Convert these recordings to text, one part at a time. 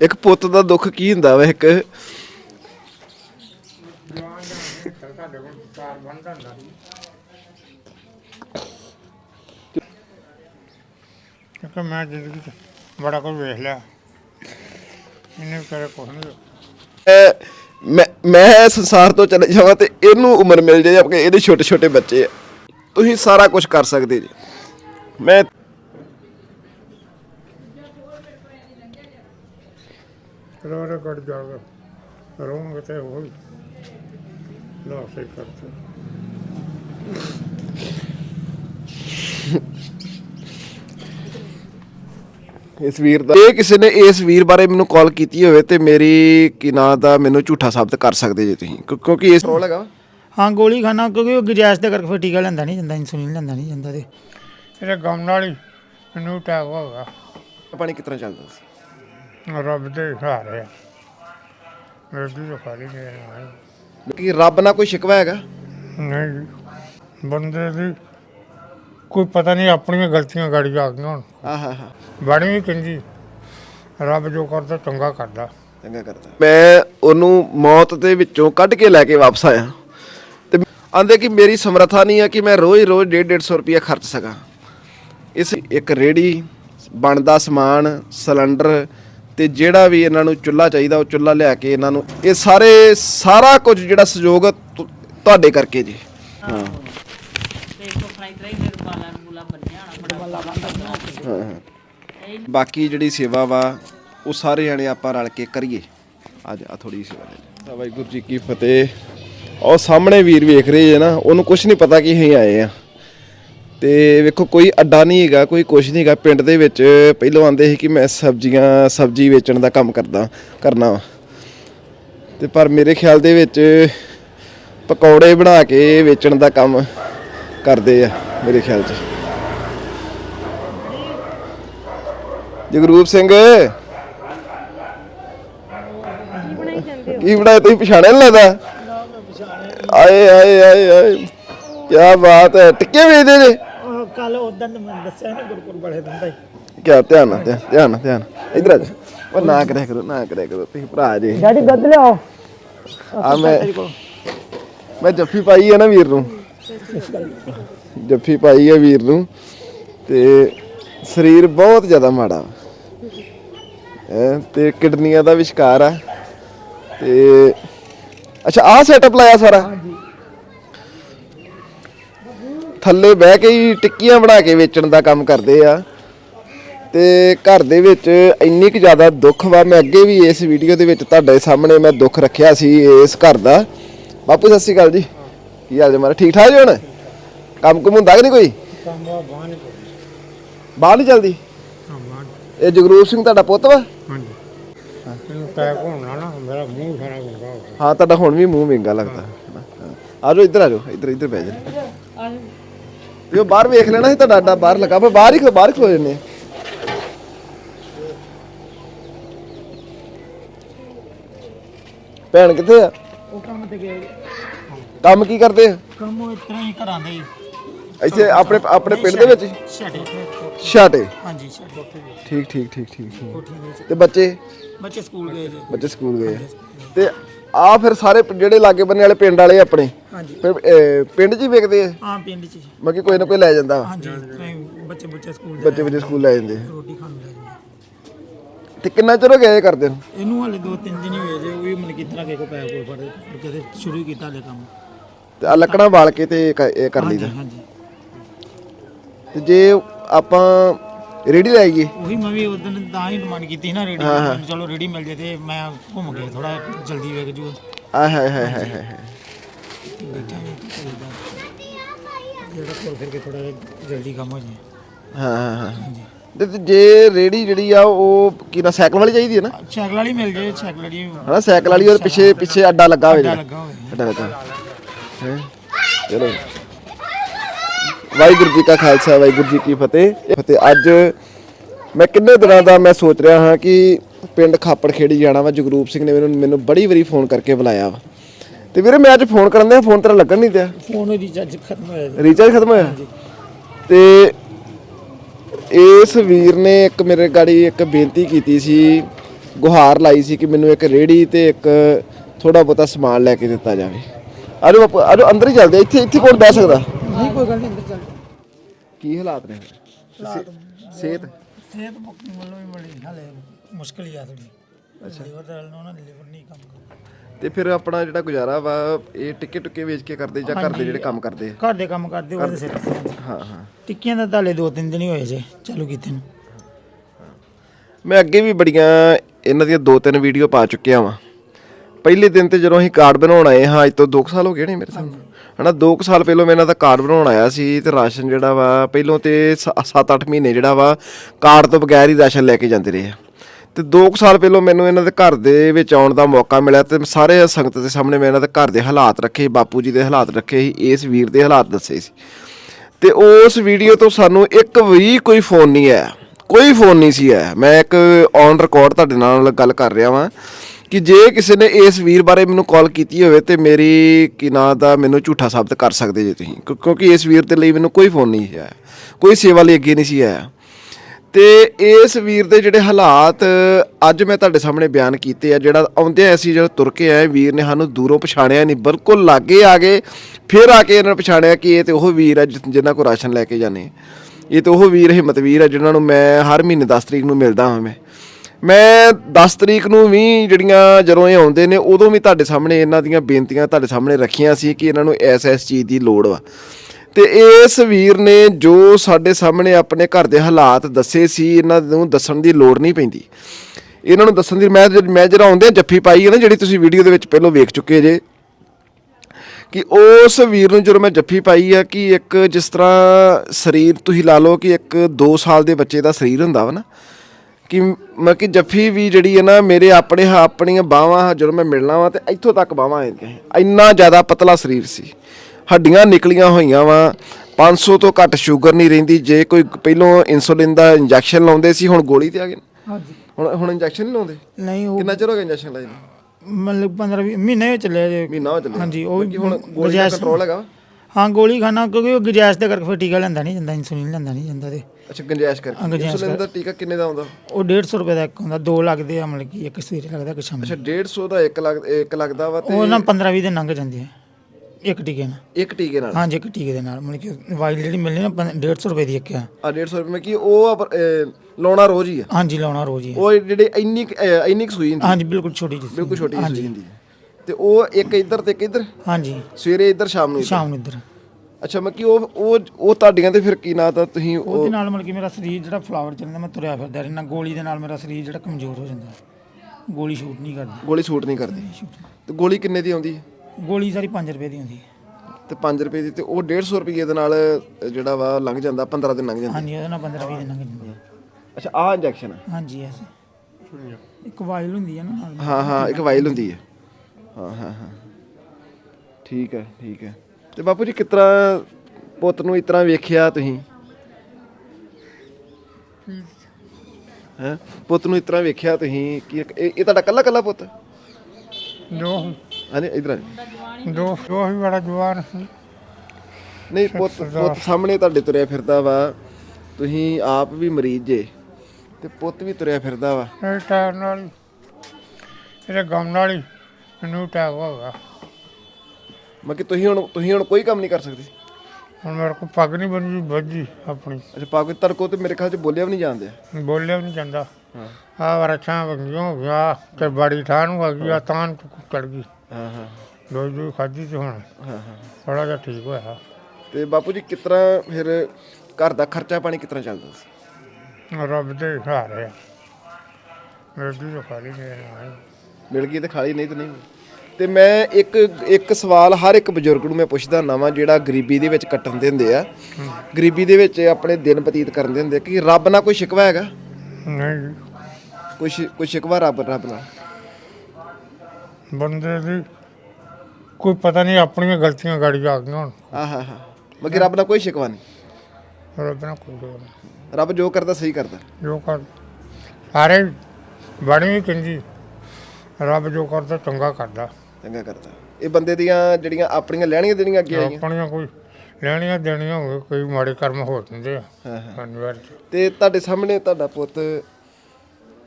ਇੱਕ ਪੁੱਤ ਦਾ ਦੁੱਖ ਕੀ ਹੁੰਦਾ ਵਾ ਇੱਕ? ਕਿਉਂਕਿ ਮੈਂ ਜ਼ਿੰਦਗੀ 'ਚ ਬੜਾ ਕੁਝ ਵੇਖ ਲਿਆ। ਇਹਨੇ ਵਿਚਾਰੇ ਕੁਛ ਨਹੀਂ ਮੈਂ- ਮੈਂ ਸੰਸਾਰ ਤੋਂ ਚਲੇ ਜਾਵਾਂ ਤੇ ਇਹਨੂੰ ਉਮਰ ਮਿਲ ਜਾਏ ਆਪਣੇ ਇਹਦੇ ਛੋਟੇ ਛੋਟੇ ਬੱਚੇ ਆ। ਤੁਸੀਂ ਸਾਰਾ ਕੁਝ ਕਰ ਸਕਦੇ ਜੀ। ਮੈਂ ਰੋਰੇ ਕੱਢ ਜਾਗਾ ਰੋਂਗੇ ਤੇ ਉਹ ਲਾ ਸੇ ਕਰਤੇ ਇਸ ਵੀਰ ਦਾ ਇਹ ਕਿਸੇ ਨੇ ਇਸ ਵੀਰ ਬਾਰੇ ਮੈਨੂੰ ਕਾਲ ਕੀਤੀ ਹੋਵੇ ਤੇ ਮੇਰੀ ਕੀ ਨਾਂ ਦਾ ਮੈਨੂੰ ਝੂਠਾ ਸਾਬਤ ਕਰ ਸਕਦੇ ਜੇ ਤੁਸੀਂ। ਕਿਉਂ- ਕਿਉਂਕਿ ਇਸ ਰੋਲ ਹੈਗਾ ਹਾਂ ਗੋਲੀ ਖਾਣਾ ਕਿਉਂਕਿ ਉਹ ਗੁਜਾਇਸ਼ ਦੇ ਕਰਕੇ ਫਿਰ ਟੀਕਾ ਲੈਂਦਾ ਨਹੀਂ ਜਾਂਦਾ ਇਨਸੂਲਿਨ ਲੈਂਦਾ ਨਹੀਂ ਜਾਂਦਾ ਤੇ। ਇਹਦੇ ਗਮ ਨਾਲ ਹੀ ਮੈਨੂੰ ਅਟੈਕ ਹੋ ਗਿਆ। ਪਾਣੀ ਕਿਤਨਾ ਚੱਲਦਾ ਸੀ? ਰੱਬ ਦੇ ਸਹਾਰੇ ਆ ਮੇਰੇ ਦੀ ਖਾਲੀ ਮੇਰੇ ਨਾਲ ਕਿ ਰੱਬ ਨਾਲ ਕੋਈ ਸ਼ਿਕਵਾ ਹੈਗਾ? ਨਹੀਂ ਜੀ। ਬੰਦੇ ਦੀ ਕੋਈ ਪਤਾ ਨਹੀਂ ਆਪਣੀਆਂ ਗਲਤੀਆਂ ਗਾੜੀ ਆ ਗਈਆਂ ਹੁਣ। ਆਹਾ ਹਾ ਬਾਣੀ ਵੀ ਕਹਿੰਦੀ ਰੱਬ ਜੋ ਕਰਦਾ ਚੰਗਾ ਕਰਦਾ। ਚੰਗਾ ਕਰਦਾ। ਮੈਂ ਉਹਨੂੰ ਮੌਤ ਦੇ ਵਿੱਚੋਂ ਕੱਢ ਕੇ ਲੈ ਕੇ ਵਾਪਸ ਆਇਆ। ਤੇ ਆਂਦੇ ਕਿ ਮੇਰੀ ਸਮਰੱਥਾ ਨਹੀਂ ਹੈ ਕਿ ਮੈਂ ਰੋਜ਼ ਰੋਜ਼ 1.5 150 ਰੁਪਇਆ ਖਰਚ ਸਕਾਂ। ਇਸ ਇੱਕ ਰੇੜੀ ਬਣਦਾ ਸਮਾਨ ਸਿਲੰਡਰ ਤੇ ਜਿਹੜਾ ਵੀ ਇਹਨਾਂ ਨੂੰ ਚੁੱਲ੍ਹਾ ਚਾਹੀਦਾ ਉਹ ਚੁੱਲ੍ਹਾ ਲਿਆ ਕੇ ਇਹਨਾਂ ਨੂੰ ਇਹ ਸਾਰੇ ਸਾਰਾ ਕੁਝ ਜਿਹੜਾ ਸਹਿਯੋਗ ਤੁ- ਤੁਹਾਡੇ ਕਰਕੇ ਜੀ। ਹਾਂ। ਬਾਕੀ ਜਿਹੜੀ ਸੇਵਾ ਵਾ ਉਹ ਸਾਰੇ ਜਣੇ ਆਪਾਂ ਰਲ ਕੇ ਕਰੀਏ। ਅੱਜ ਆ ਥੋੜੀ ਸੇਵਾ ਲੈ ਲਈ। ਵਾਹਿਗੁਰੂ ਜੀ ਕੀ ਫਤਿਹ। ਉਹ ਸਾਹਮਣੇ ਵੀਰ ਵੇਖ ਰਹੇ ਜੇ ਨਾ ਉਹਨੂੰ ਕੁਝ ਨਹੀਂ ਪਤਾ ਕਿ ਅਸੀਂ ਆਏ ਆ। ਤੇ ਵੇਖੋ, ਕੋਈ ਅੱਡਾ ਨਹੀਂ ਹੈਗਾ, ਕੋਈ ਕੁਝ ਨਹੀਂ ਹੈਗਾ। ਪਿੰਡ ਦੇ ਵਿੱਚ ਪਹਿਲੋਂ ਆਂਦੇ ਸੀ ਕਿ ਮੈਂ ਸਬਜ਼ੀਆਂ, ਸਬਜ਼ੀ ਵੇਚਣ ਦਾ ਕੰਮ ਕਰਦਾ, ਕਰਨਾ ਵਾ। ਤੇ ਪਰ ਮੇਰੇ ਖਿਆਲ ਦੇ ਵਿੱਚ ਪਕੌੜੇ ਬਣਾ ਕੇ ਵੇਚਣ ਦਾ ਕੰਮ ਕਰਦੇ ਆ, ਮੇਰੇ ਖਿਆਲ 'ਚ। ਜਗਰੂਪ ਸਿੰਘ? ਕੀ ਬਣਾਇਆ ਤੁਸੀਂ? ਪਛਾਣਿਆ ਨਹੀਂ ਲੱਗਦਾ? ਆਏ ਆਏ ਆਏ ਆਏ। ਕੀ ਬਾਤ ਹੈ। ਟਿੱਕੇ ਵੇਚਦੇ ਜੇ? ਕੱਲ ਉਦੋਂ ਮੈਂ ਦੱਸਿਆ ਨਾ ਗੁਰਪੁਰ ਵਾਲੇ ਦਿਨ ਦਾ ਹੀ। ਕੀ ਧਿਆਨ ਨਾਲ ਧਿਆਨ- ਧਿਆਨ ਨਾਲ, ਧਿਆਨ ਨਾਲ। ਇੱਧਰ ਆ ਜਾ। ਉਹ ਨਾ ਕਰਿਆ ਕਰੋ ਨਾ ਕਰਿਆ ਕਰੋ। ਤੁਸੀਂ ਭਰਾ ਜੇ। ਡੈਡੀ ਦੁੱਧ ਲਿਆਓ। ਆ ਮੈਂ ਮੈਂ ਜੱਫੀ ਪਾਈ ਹੈ ਨਾ ਵੀਰ ਨੂੰ। ਜੱਫੀ ਪਾਈ ਹੈ ਵੀਰ ਨੂੰ। ਤੇ ਸਰੀਰ ਬਹੁਤ ਜ਼ਿਆਦਾ ਮਾੜਾ ਹੈ ਤੇ ਕਿਡਨੀਆਂ ਦਾ ਵਿਸ਼ਕਾਰ ਆ। ਤੇ ਅੱਛਾ ਆਹ ਸੈਟਅਪ ਲਾਇਆ ਸਾਰਾ? ਥੱਲੇ ਬਹਿ ਕੇ ਹੀ ਟਿੱਕੀਆਂ ਬਣਾ ਕੇ ਵੇਚਣ ਦਾ ਕੰਮ ਕਰਦੇ ਆ। ਤੇ ਘਰ ਦੇ ਵਿੱਚ ਇੰਨੀ ਕੁ ਜ਼ਿਆਦਾ ਦੁੱਖ ਵਾ ਮੈਂ ਅੱਗੇ ਵੀ ਇਸ ਵੀਡੀਓ ਦੇ ਵਿੱਚ ਤੁਹਾਡੇ ਸਾਹਮਣੇ ਮੈਂ ਦੁੱਖ ਰੱਖਿਆ ਸੀ ਇਸ ਘਰ ਦਾ। ਬਾਪੂ ਸਤਿ ਸ਼੍ਰੀ ਅਕਾਲ ਜੀ। ਕੀ ਹਾਲ ਜੀ ਮਾਰਾ ਠੀਕ ਠਾਕ ਜੀ ਹੁਣ? ਕੰਮ ਕੁਮ ਹੁੰਦਾ ਕਿ ਨਹੀਂ ਕੋਈ? ਬਾਹਰ ਨਹੀਂ ਚੱਲਦੀ? ਇਹ ਜਗਰੂਪ ਸਿੰਘ ਤੁਹਾਡਾ ਪੁੱਤ ਵਾ? ਹੋ ਤੁਹਾਡਾ ਹੁਣ ਵੀ ਮੂੰਹ ਵਿੰਗਾ ਲੱਗਦਾ। ਆ ਜਾਓ ਇੱਧਰ ਆ ਜਾਓ ਇੱਧਰ ਇੱਧਰ ਬਹਿ ਜਾ ਇਹ ਬਾਹਰ ਵੇਖ ਲੈਣਾ ਸੀ ਤੁਹਾਡਾ ਅੱਡਾ ਬਾਹਰ ਲੱਗਾ ਪਰ ਬਾਹਰ ਹੀ ਬਾਹਰ ਖਲੋ ਜੰਨੇ ਭੈਣ ਕਿੱਥੇ ਆ? ਉਹ ਕੰਮ ਤੇ ਗਏ। ਕੰਮ ਕੀ ਕਰਦੇ ਆ? ਕੰਮ ਉਹ ਇਤਨਾ ਹੀ ਘਰਾਂ ਦੇ ਇੱਥੇ ਆਪਣੇ ਆਪਣੇ ਪਿੰਡ ਦੇ ਵਿੱਚ? ਛੱਡੇ ਛਾਟੇ। ਹਾਂਜੀ ਛੱਡੇ ਠੀਕ ਠੀਕ ਠੀਕ ਠੀਕ ਤੇ ਬੱਚੇ? ਬੱਚੇ ਸਕੂਲ ਗਏ ਜੀ। ਬੱਚੇ ਸਕੂਲ ਗਏ। ਤੇ ਆ ਫਿਰ ਸਾਰੇ ਜਿਹੜੇ ਲਾਗੇ ਬੰਨੇ ਵਾਲੇ ਪਿੰਡ ਵਾਲੇ ਆਪਣੇ? ਹਾਂਜੀ। ਫਿਰ ਅਹ, ਪਿੰਡ 'ਚ ਹੀ ਵਿਕਦੇ ਆ? ਹਾਂ ਪਿੰਡ 'ਚ ਹੀ। ਮੈਂ ਕਿ ਕੋਈ ਨਾ ਕੋਈ ਲੈ ਜਾਂਦਾ। ਹਾਂਜੀ ਬੱਚੇ ਬੱਚੇ ਸਕੂਲ ਜਾ ਬੱਚੇ ਬੱਚੇ ਸਕੂਲ ਲੈ ਜਾਂਦੇ। ਆ। ਰੋਟੀ ਖਾਣ ਲੈ ਜਾਂਦੇ ਤੇ ਕਿੰਨਾ ਚਿਰ ਹੋ ਗਿਆ ਇਹ ਕਰਦੇ ਨੂੰ? ਇਹਨੂੰ ਹਾਲੇ ਦੋ ਤਿੰਨ ਦਿਨ ਹੀ ਹੋਏ ਜੇ ਉਹ ਵੀ ਮਨ ਕਿਤਨਾ ਕੇ ਕੋ ਪੈ ਕੋਈ ਫੜ ਫੜ ਕੇ ਤੇ ਸ਼ੁਰੂ ਕੀਤਾ ਹਲੇ ਕੰਮ। ਤੇ ਆ ਲੱਕੜਾਂ ਬਾਲ ਕੇ ਤੇ ਇਹ ਕ- ਇਹ ਕਰ ਲਈਦਾ। ਹਾਂਜੀ। ਤੇ ਜੇ ਆਪਾਂ ਰੇੜੀ ਲੈ ਆਈਏ? ਉਹੀ ਮੈਂ ਵੀ ਉਦੋਂ ਤਾਂ ਹੀ ਡਿਮਾਂਡ ਕੀਤੀ ਸੀ ਨਾ ਮੈਨੂੰ ਚਲੋ ਰੇਡੀ ਮਿਲ ਜੇ ਤੇ ਮੈਂ ਘੁੰਮ ਗਿਆ ਥੋੜਾ ਜਲਦੀ ਵੇਖ ਜੂ ਆ ਹਾਏ ਹਾਏ ਹਾਏ ਹਾਏ। ਬੈਠਾ ਜਿਹੜਾ ਕੋਲ ਫਿਰ ਕੇ ਥੋੜਾ ਜਲਦੀ ਕੰਮ ਹੋ ਜਾਏ। ਹਾਂ ਹਾਂ ਹਾਂ। ਤੇ ਤੇ ਜੇ ਰੇੜੀ ਜਿਹੜੀ ਆ ਉਹ ਕੀ ਨਾ ਸਾਈਕਲ ਵਾਲੀ ਚਾਹੀਦੀ ਹੈ ਨਾ? ਸਾਈਕਲ ਵਾਲੀ ਮਿਲ ਜੇ ਸਾਈਕਲ ਵਾਲੀ। ਹਨਾ ਸਾਈਕਲ ਵਾਲੀ ਉਹਦੇ ਪਿੱਛੇ ਪਿੱਛੇ ਅੱਡਾ ਲੱਗਾ ਹੋਵੇ ਅੱਡਾ ਜਿਹੜਾ ਲੱਗਾ ਹੋਵੇ। ਅੱਡਾ ਲੱਗਾ। ਹੈ? ਚਲੋ। ਵਾਹਿਗੁਰੂ ਜੀ ਕਾ ਖਾਲਸਾ ਵਾਹਿਗੁਰੂ ਜੀ ਕੀ ਫਤਿਹ। ਫਤਿਹ ਅੱਜ ਮੈਂ ਕਿੰਨੇ ਦਿਨਾਂ ਦਾ ਮੈਂ ਸੋਚ ਰਿਹਾ ਹਾਂ ਕਿ ਪਿੰਡ ਖਾਪੜ ਖੇੜੀ ਜਾਣਾ ਵਾ। ਜਗਰੂਪ ਸਿੰਘ ਨੇ ਮੈਨੂੰ ਮੈਨੂੰ ਬੜੀ ਵਾਰੀ ਫੋਨ ਕਰਕੇ ਬੁਲਾਇਆ ਵਾ। ਤੇ ਵੀਰੇ ਮੈਂ ਅੱਜ ਫੋਨ ਕਰਨ ਦਿਆ ਫੋਨ ਤੇਰਾ ਲੱਗਣ ਨਹੀਂ ਦਿਆ। ਫੋਨ ਰੀਚਾਰਜ ਖਤਮ ਹੋਇਆ ਜੀ। ਰੀਚਾਰਜ ਖਤਮ ਹੋਇਆ? ਤੇ ਇਸ ਵੀਰ ਨੇ ਇੱਕ ਮੇਰੇ ਗਾੜੀ ਇੱਕ ਬੇਨਤੀ ਕੀਤੀ ਸੀ ਗੁਹਾਰ ਲਾਈ ਸੀ ਕਿ ਮੈਨੂੰ ਇੱਕ ਰੇੜੀ ਤੇ ਇੱਕ ਥੋੜਾ ਬਹੁਤਾ ਸਮਾਨ ਲੈ ਕੇ ਦਿੱਤਾ ਜਾਵੇ। ਆਜੋ ਬਾਪੂ ਆਜੋ ਅੰਦਰ ਹੀ ਚੱਲਦੇ। ਇੱਥੇ ਇੱਥੇ ਕੌਣ ਬਹਿ ਸਕਦਾ? ਨਹੀਂ ਕੋਈ ਗੱਲ ਨਹੀਂ ਅੰਦਰ ਚੱਲ। ਕੀ ਹਾਲਾਤ ਨੇ? ਸੇ- ਸਿਹਤ? ਸਿਹਤ ਵੱਲੋਂ ਵੀ ਬੜੀ ਹਾਲੇ ਮੁਸ਼ਕਲ ਹੀ ਆ ਥੋੜੀ ਅੱਛਾ। ਲੀਵਰ ਦਾ ਉਹਨਾਂ ਨੇ ਲੀਵਰ ਨਹੀਂ ਕੰਮ ਕਰਦਾ। ਤੇ ਫਿਰ ਆਪਣਾ ਜਿਹੜਾ ਗੁਜ਼ਾਰਾ ਵਾ ਇਹ ਟਿੱਕੇ ਟੁੱਕੇ ਵੇਚ ਕੇ ਕਰਦੇ ਜਾਂ ਘਰ ਦੇ ਜਿਹੜੇ ਕੰਮ ਕਰਦੇ? ਘਰ ਦੇ ਕੰਮ ਕਰਦੇ ਉਹਦੇ ਸਿਰ ਤੇ। ਹਾਂ ਹਾਂ। ਟਿੱਕੀਆਂ ਦਾ ਤਾਲੇ ਦੋ ਤਿੰਨ ਦਿਨ ਹੀ ਹੋਏ ਜੇ ਚਾਲੂ ਕੀਤੇ ਨੂੰ। ਮੈਂ ਅੱਗੇ ਵੀ ਬੜੀਆਂ ਇਹਨਾਂ ਦੀਆਂ ਦੋ ਤਿੰਨ ਵੀਡੀਓ ਪਾ ਚੁੱਕਿਆ ਵਾਂ। ਪਹਿਲੇ ਦਿਨ ਤੇ ਜਦੋਂ ਅਸੀਂ ਕਾਰਡ ਬਣਾਉਣ ਆਏ ਹਾਂ ਅੱਜ ਤੋਂ 2 ਸਾਲ ਹੋ ਗਏ ਨੇ ਮੇਰੇ ਸਾਹਮਣੇ ਹਨਾ 2 ਸਾਲ ਪਹਿਲਾਂ ਮੈਂ ਇਹਨਾਂ ਦਾ ਕਾਰਡ ਬਣਾਉਣ ਆਇਆ ਸੀ ਤੇ ਰਾਸ਼ਨ ਜਿਹੜਾ ਵਾ, ਪਹਿਲੋਂ ਤੇ 7-8 ਮਹੀਨੇ ਜਿਹੜਾ ਵਾ, ਕਾਰਡ ਤੋਂ ਬਗੈਰ ਹੀ ਰਾਸ਼ਨ ਲੈ ਕੇ ਜਾਂਦੇ ਰਹੇ ਆ। ਤੇ 2 ਸਾਲ ਪਹਿਲਾਂ ਮੈਨੂੰ ਇਹਨਾਂ ਦੇ ਘਰ ਦੇ ਵਿੱਚ ਆਉਣ ਦਾ ਮੌਕਾ ਮਿਲਿਆ ਤੇ ਸਾਰੇ ਸੰਗਤ ਦੇ ਸਾਹਮਣੇ ਮੈਂ ਇਹਨਾਂ ਦੇ ਘਰ ਦੇ ਹਾਲਾਤ ਰੱਖੇ, ਬਾਪੂ ਜੀ ਦੇ ਹਾਲਾਤ ਰੱਖੇ ਸੀ, ਇਸ ਵੀਰ ਦੇ ਹਾਲਾਤ ਦੱਸੇ ਸੀ। ਤੇ ਉਸ ਵੀਡੀਓ ਤੋਂ ਸਾਨੂੰ ਇੱਕ ਵੀ ਕੋਈ ਫੋਨ ਨਹੀਂ ਆਇਆ, ਕੋਈ ਫੋਨ ਨਹੀਂ ਸੀ ਆਇਆ। ਮੈਂ ਇੱਕ ਔਨ ਰਿਕਾਰਡ ਤੁਹਾਡੇ ਨਾਲ ਗੱਲ ਕਰ ਰਿਹਾ ਵਾਂ। ਕਿ ਜੇ ਕਿਸੇ ਨੇ ਇਸ ਵੀਰ ਬਾਰੇ ਮੈਨੂੰ ਕਾਲ ਕੀਤੀ ਹੋਵੇ ਤੇ ਮੇਰੀ ਕੀ ਨਾਂ ਦਾ ਮੈਨੂੰ ਝੂਠਾ ਸਾਬਤ ਕਰ ਸਕਦੇ ਜੇ ਤੁਸੀਂ। ਕਿਉਂ- ਕਿਉਂਕਿ ਇਸ ਵੀਰ ਦੇ ਲਈ ਮੈਨੂੰ ਕੋਈ ਫੋਨ ਨਹੀਂ ਸੀ ਆਇਆ। ਕੋਈ ਸੇਵਾ ਲਈ ਅੱਗੇ ਨਹੀਂ ਸੀ ਆਇਆ। ਤੇ ਇਸ ਵੀਰ ਦੇ ਜਿਹੜੇ ਹਾਲਾਤ ਅੱਜ ਮੈਂ ਤੁਹਾਡੇ ਸਾਹਮਣੇ ਬਿਆਨ ਕੀਤੇ ਆ, ਜਿਹੜਾ ਆਉਂਦੇ ਅਸੀਂ ਜਿਹੜਾ ਤੁਰ ਕੇ ਆਏ, ਵੀਰ ਨੇ ਸਾਨੂੰ ਦੂਰੋਂ ਪਛਾਣਿਆ ਨਹੀਂ, ਬਿਲਕੁਲ ਲਾਗੇ ਆ ਗਏ, ਫਿਰ ਆ ਕੇ ਇਹਨਾਂ ਨੇ ਪਛਾਣਿਆ ਕਿ ਇਹ ਤੇ ਉਹ ਵੀਰ ਆ ਜਿ- ਜਿਨ੍ਹਾਂ ਕੋਲ ਰਾਸ਼ਨ ਲੈ ਕੇ ਜਾਣੇ ਇਹ ਤੇ ਉਹ ਵੀਰ ਹਿੰਮਤ ਵੀਰ ਆ, ਜਿਨ੍ਹਾਂ ਨੂੰ ਮੈਂ ਹਰ ਮਹੀਨੇ 10 ਤਰੀਕ ਨੂੰ ਮਿਲਦਾ ਹਾਂ ਮੈਂ। ਮੈਂ 10 ਤਰੀਕ ਨੂੰ ਵੀ ਜਿਹੜੀਆਂ ਜਦੋਂ ਇਹ ਆਉਂਦੇ ਨੇ, ਉਦੋਂ ਵੀ ਤੁਹਾਡੇ ਸਾਹਮਣੇ ਇਹਨਾਂ ਦੀਆਂ ਬੇਨਤੀਆਂ ਤੁਹਾਡੇ ਸਾਹਮਣੇ ਰੱਖੀਆਂ ਸੀ ਕਿ ਇਹਨਾਂ ਨੂੰ ਐਸ ਐਸ ਚੀਜ਼ ਦੀ ਲੋੜ ਵਾ। ਤੇ ਇਸ ਵੀਰ ਨੇ ਜੋ ਸਾਡੇ ਸਾਹਮਣੇ ਆਪਣੇ ਘਰ ਦੇ ਹਾਲਾਤ ਦੱਸੇ ਸੀ, ਇਹਨਾਂ ਨੂੰ ਦੱਸਣ ਦੀ ਲੋੜ ਨਹੀਂ ਪੈਂਦੀ। ਇਹਨਾਂ ਨੂੰ ਦੱਸਣ ਦੀ ਮੈਂ ਮੈਂ ਜਿਹੜਾ ਆਉਂਦੇ ਜੱਫੀ ਪਾਈ ਹੈ ਨਾ, ਜਿਹੜੀ ਤੁਸੀਂ ਵੀਡੀਓ ਦੇ ਵਿੱਚ ਪਹਿਲਾਂ ਵੇਖ ਚੁੱਕੇ ਜੇ, ਕਿ ਉਸ ਵੀਰ ਨੂੰ ਜਦੋਂ ਮੈਂ ਜੱਫੀ ਪਾਈ ਆ ਕਿ ਇੱਕ ਜਿਸ ਤਰ੍ਹਾਂ ਸਰੀਰ ਤੁਸੀਂ ਲਾ ਲਓ ਕਿ ਇੱਕ 2 ਸਾਲ ਦੇ ਬੱਚੇ ਦਾ ਸਰੀਰ ਹੁੰਦਾ ਵਾ ਨਾ ਕਿ ਮੈਂ ਕਿ ਜੱਫੀ ਵੀ ਜਿਹੜੀ ਹੈ ਨਾ ਮੇਰੇ ਆਪਣੇ ਹ- ਆਪਣੀਆਂ ਬਾਹਾਂ ਜਦੋਂ ਮੈਂ ਮਿਲਣਾ ਵਾ ਤੇ ਇੱਥੋਂ ਤੱਕ ਬਾਹਾਂ ਸੀ। ਇੰਨਾ ਜ਼ਿਆਦਾ ਪਤਲਾ ਸਰੀਰ ਸੀ। ਹੱਡੀਆਂ ਨਿਕਲੀਆਂ ਹੋਈਆਂ ਵਾ। 500 ਤੋਂ ਘੱਟ ਸ਼ੂਗਰ ਨਹੀਂ ਰਹਿੰਦੀ। ਜੇ ਕੋਈ ਪਹਿਲੋਂ ਇਨਸੂਲਿਨ ਦਾ ਇੰਜੈਕਸ਼ਨ ਲਾਉਂਦੇ ਸੀ ਹੁਣ ਗੋਲੀ ਤੇ ਆ ਗਏ ਹਾਂਜੀ। ਹੁਣ ਹੁਣ ਇੰਜੈਕਸ਼ਨ ਨਹੀਂ ਲਾਉਂਦੇ? ਨਹੀਂ ਉਹ ਕਿੰਨਾ ਚਿਰ ਹੋ ਗਿਆ ਇੰਜੈਕਸ਼ਨ ਲਾਏ ਨੂੰ? ਮਤਲਬ 15 20 ਮਹੀਨੇ ਹੋ ਚੱਲੇ ਜੇ। ਮਹੀਨਾ ਹੋ ਚੱਲਿਆ ਹਾਂਜੀ ਉਹ ਕਿ ਹੁਣ ਗੋਲੀ ਦਾ ਕੰਟਰੋਲ ਹੈਗਾ ਹਾਂ ਗੋਲੀ ਖਾਣਾ ਕਿਉਂਕਿ ਉਹ ਗਜੈਸ ਦੇ ਕਰਕੇ ਫਿਰ ਟੀਕਾ ਲੈਂਦਾ ਨਹੀਂ ਜਾਂਦਾ ਇਨਸੂਲਿਨ ਲੈਂਦਾ ਨਹੀਂ ਜਾਂਦਾ ਤੇ। ਅੱਛਾ ਗੰਜਾਇਸ਼ ਕਰਕੇ। ਗੁੰਜਾਇਸ਼ ਇਨਸੂਲਿਨ ਦਾ ਟੀਕਾ ਕਿੰਨੇ ਦਾ ਆਉਂਦਾ? ਉਹ 150 ਰੁਪਏ ਦਾ ਇੱਕ ਹੁੰਦਾ ਦੋ ਲੱਗਦੇ ਆ ਮਤਲਬ ਕਿ ਇੱਕ ਸਵੇਰੇ ਲੱਗਦਾ ਇੱਕ ਸ਼ਾਮ ਅੱਛਾ 150 ਦਾ ਇੱਕ ਲੱਗ ਇੱਕ ਲੱਗਦਾ ਵਾ ਤੇ ਉਹ ਨਾ 15 20 ਦਿਨ ਲੰਘ ਜਾਂਦੇ ਆ ਇੱਕ ਟੀਕੇ ਨਾਲ। ਇੱਕ ਟੀਕੇ ਨਾਲ? ਹਾਂਜੀ ਇੱਕ ਟੀਕੇ ਦੇ ਨਾਲ ਮਤਲਬ ਕਿ ਵਾਈਲ ਜਿਹੜੀ ਮਿਲਣੀ ਨਾ ਪੰ- 150 ਰੁਪਏ ਦੀ ਇੱਕ ਆ। ਆ 150 ਰੁਪਏ ਮੈਂ ਕੀ ਉਹ ਆ ਪਰ, ਅਹ, ਲਾਉਣਾ ਰੋਜ਼ ਹੀ ਆ? ਹਾਂਜੀ ਲਾਉਣਾ ਰੋਜ਼ ਹੀ ਆ। ਉਹ ਜਿਹੜੇ ਇੰਨੀ ਕੁ, ਅਹ, ਇੰਨੀ ਕੁ ਸੂਈ ਹੁੰਦੀ ਹਾਂਜੀ ਬਿਲਕੁਲ ਛੋਟੀ ਜਿਹੀ ਬਿਲਕੁਲ ਛੋਟੀ ਜਿਹੀ ਸੂਈ ਹੁੰਦੀ ਹੈ ਤੇ ਉਹ ਇੱਕ ਇੱਧਰ ਤੇ ਇੱਕ ਇੱਧਰ? ਹਾਂਜੀ। ਸਵੇਰੇ ਇੱਧਰ ਸ਼ਾਮ ਨੂੰ ਇੱਧਰ। ਸ਼ਾਮ ਨੂੰ ਇੱਧਰ। ਅੱਛਾ ਮੈਂ ਕੀ ਉਹ ਉਹ ਉਹ ਤੁਹਾਡੀਆਂ ਤੇ ਫਿਰ ਕੀ ਨਾਂ ਤਾਂ ਤੁਸੀਂ ਉਹ ਉਹਦੇ ਨਾਲ ਮਤਲਬ ਕਿ ਮੇਰਾ ਸਰੀਰ ਜਿਹੜਾ ਫਲਾਵਰ ਚੱਲਦਾ ਮੈਂ ਤੁਰਿਆ ਫਿਰਦਾ ਰਹਿਣਾ ਗੋਲੀ ਦੇ ਨਾਲ ਮੇਰਾ ਸਰੀਰ ਜਿਹੜਾ ਕਮਜ਼ੋਰ ਹੋ ਜਾਂਦਾ। ਗੋਲੀ ਸ਼ੂਟ ਨਹੀਂ ਕਰਦੀ। ਗੋਲੀ ਸੂਟ ਨਹੀਂ ਕਰਦੀ? ਤੇ ਗੋਲੀ ਕਿੰਨੇ ਦੀ ਆਉਂਦੀ? ਹੈ ਗੋਲੀ ਸਾਰੀ 5 ਰੁਪਏ ਦੀ ਹੁੰਦੀ ਹੈ ਤੇ 5 ਰੁਪਏ ਦੀ ਤੇ ਉਹ 150 ਰੁਪਏ ਦੇ ਨਾਲ ਜਿਹੜਾ ਵਾ ਲੰਘ ਜਾਂਦਾ 15 ਦਿਨ ਲੰਘ ਜਾਂਦੇ। ਹਾਂਜੀ ਉਹਦੇ ਨਾਲ 15 20 ਦਿਨ ਲੰਘ ਜਾਂਦੇ। ਅੱਛਾ ਆਹ ਇੰਜੈਕਸ਼ਨ ਹਾਂਜੀ ਐਸੇ। ਇੱਕ ਵਾਇਲ ਹੁੰਦੀ ਹੈ ਨਾ ਨਾਲ। ਹਾਂ ਹਾਂ ਇੱਕ ਵਾਈਲ ਹੁੰਦੀ ਹੈ ਹਾਂ ਹਾਂ ਹਾਂ। ਠੀਕ ਹੈ ਠੀਕ ਹੈ। ਤੇ ਬਾਪੂ ਜੀ ਕਿਤਰਾ ਪੁੱਤ ਨੂੰ ਇਤਰਾ ਵੇਖਿਆ ਤੁਸੀਂ? ਹੈ। ਪੁੱਤ ਨੂੰ ਇਤਰਾ ਵੇਖਿਆ ਤੁਸੀਂ ਕਿ ਇਹ ਇਹ ਤੁਹਾਡਾ ਕੱਲਾ ਕੱਲਾ ਪੁੱਤ? ਜੋ ਹਾਂਜੀ ਇਧਰ ਜੋ। ਜੋ ਵੀ ਬੜਾ ਜਵਾਨ ਸੀ। ਨਹੀਂ ਪੁੱਤ ਪੁੱਤ ਸਾਹਮਣੇ ਤੁਹਾਡੇ ਤੁਰਿਆ ਫਿਰਦਾ ਵਾ। ਤੁਸੀਂ ਆਪ ਵੀ ਮਰੀਜ਼ ਜੇ ਤੇ ਪੁੱਤ ਵੀ ਤੁਰਿਆ ਫਿਰਦਾ ਵਾ। ਇਹ ਟਾਇਰ ਨਾਲ ਹੀ, ਇਹਦੇ ਗਮ ਨਾਲ ਹੀ। ਮੈਨੂੰ ਟੈਗ ਹੋ ਗਿਆ ਮੈਂ ਕਿ ਤੁਸੀਂ ਹੁਣ ਤੁਸੀਂ ਹੁਣ ਕੋਈ ਕੰਮ ਨਹੀਂ ਕਰ ਸਕਦੇ? ਹੁਣ ਮੇਰੇ ਕੋਲ ਪੱਗ ਨਹੀਂ ਬਣੀ ਬੱਜੀ ਆਪਣੀ। ਅੱਛਾ ਪਾਕ ਤਰਕੋ ਤੇ ਮੇਰੇ ਖਿਆਲ ਚ ਬੋਲਿਆ ਵੀ ਨਹੀਂ ਜਾਂਦੇ। ਬੋਲਿਆ ਵੀ ਨਹੀਂ ਜਾਂਦਾ। ਹਾਂ। ਆ ਵਰਛਾਂ ਵੰਗੀਆਂ ਹੋ ਗਿਆ ਤੇ ਬੜੀ ਥਾਂ ਨੂੰ ਆ ਗਿਆ ਤਾਂ ਚੜ ਗਈ। ਹਾਂ ਹਾਂ। ਦੋ ਦੋ ਖਾਧੀ ਤੇ ਹੁਣ। ਹਾਂ ਹਾਂ। ਥੋੜਾ ਜਿਹਾ ਠੀਕ ਹੋਇਆ। ਤੇ ਬਾਪੂ ਜੀ ਕਿਤਨਾ ਫਿਰ ਘਰ ਦਾ ਖਰਚਾ ਪਾਣੀ ਕਿਤਨਾ ਚੱਲਦਾ ਸੀ? ਰੱਬ ਦੇ ਹਾਰੇ ਆ। ਮੇਰੇ ਦੀ ਤਾਂ ਖਾਲੀ ਨਹੀਂ ਹੈ ਮਿਲ ਗਈ ਤੇ ਖਾਲੀ ਨਹੀਂ ਤੇ ਨਹੀਂ। ਤੇ ਮੈਂ ਇੱਕ ਇੱਕ ਸਵਾਲ ਹਰ ਇੱਕ ਬਜ਼ੁਰਗ ਨੂੰ ਮੈਂ ਪੁੱਛਦਾ ਨਵਾਂ ਜਿਹੜਾ ਗਰੀਬੀ ਦੇ ਵਿੱਚ ਕੱਟਣ ਦੇ ਹੁੰਦੇ ਆ। ਗਰੀਬੀ ਦੇ ਵਿੱਚ ਆਪਣੇ ਦਿਨ ਬਤੀਤ ਕਰਨ ਦੇ ਹੁੰਦੇ ਕਿ ਰੱਬ ਨਾਲ ਕੋਈ ਸ਼ਿਕਵਾ ਹੈਗਾ? ਨਹੀਂ। ਸ਼ਿ- ਕੋਈ ਸ਼ਿਕਵਾ ਰੱਬ ਰੱਬ ਨਾਲ? ਬੰਦੇ ਦੀ ਕੋਈ ਪਤਾ ਨਹੀਂ ਆਪਣੀਆਂ ਗਲਤੀਆਂ ਗਾੜੀ ਆ ਗਈਆਂ ਹੁਣ। ਆਹਾ ਹਾ ਮਗਰ ਰੱਬ ਨਾਲ ਕੋਈ ਸ਼ਿਕਵਾ ਨਹੀਂ? ਰੱਬ ਨਾਲ ਕੋਈ ਜ਼ੋਰ ਨਹੀਂ। ਰੱਬ ਜੋ ਕਰਦਾ ਸਹੀ ਕਰਦਾ। ਜੋ ਕਰ ਸਾਰੇ ਬਾਣੀ ਵੀ ਕਹਿੰਦੀ ਰੱਬ ਜੋ ਕਰਦਾ ਚੰਗਾ ਕਰਦਾ। ਚੰਗਾ ਕਰਦਾ। ਇਹ ਬੰਦੇ ਦੀਆਂ ਜਿਹੜੀਆਂ ਆਪਣੀਆਂ ਲੈਣੀਆਂ ਦੇਣੀਆਂ ਅੱਗੇ ਆਈਆਂ? ਆਪਣੀਆਂ ਕੋਈ ਲੈਣੀਆਂ ਦੇਣੀਆਂ ਹੋਵੇ ਕੋਈ ਮਾੜੇ ਕਰਮ ਹੋ ਜਾਂਦੇ ਆ। ਅਨਵਰ ਤੇ ਤੁਹਾਡੇ ਸਾਹਮਣੇ ਤੁਹਾਡਾ ਪੁੱਤ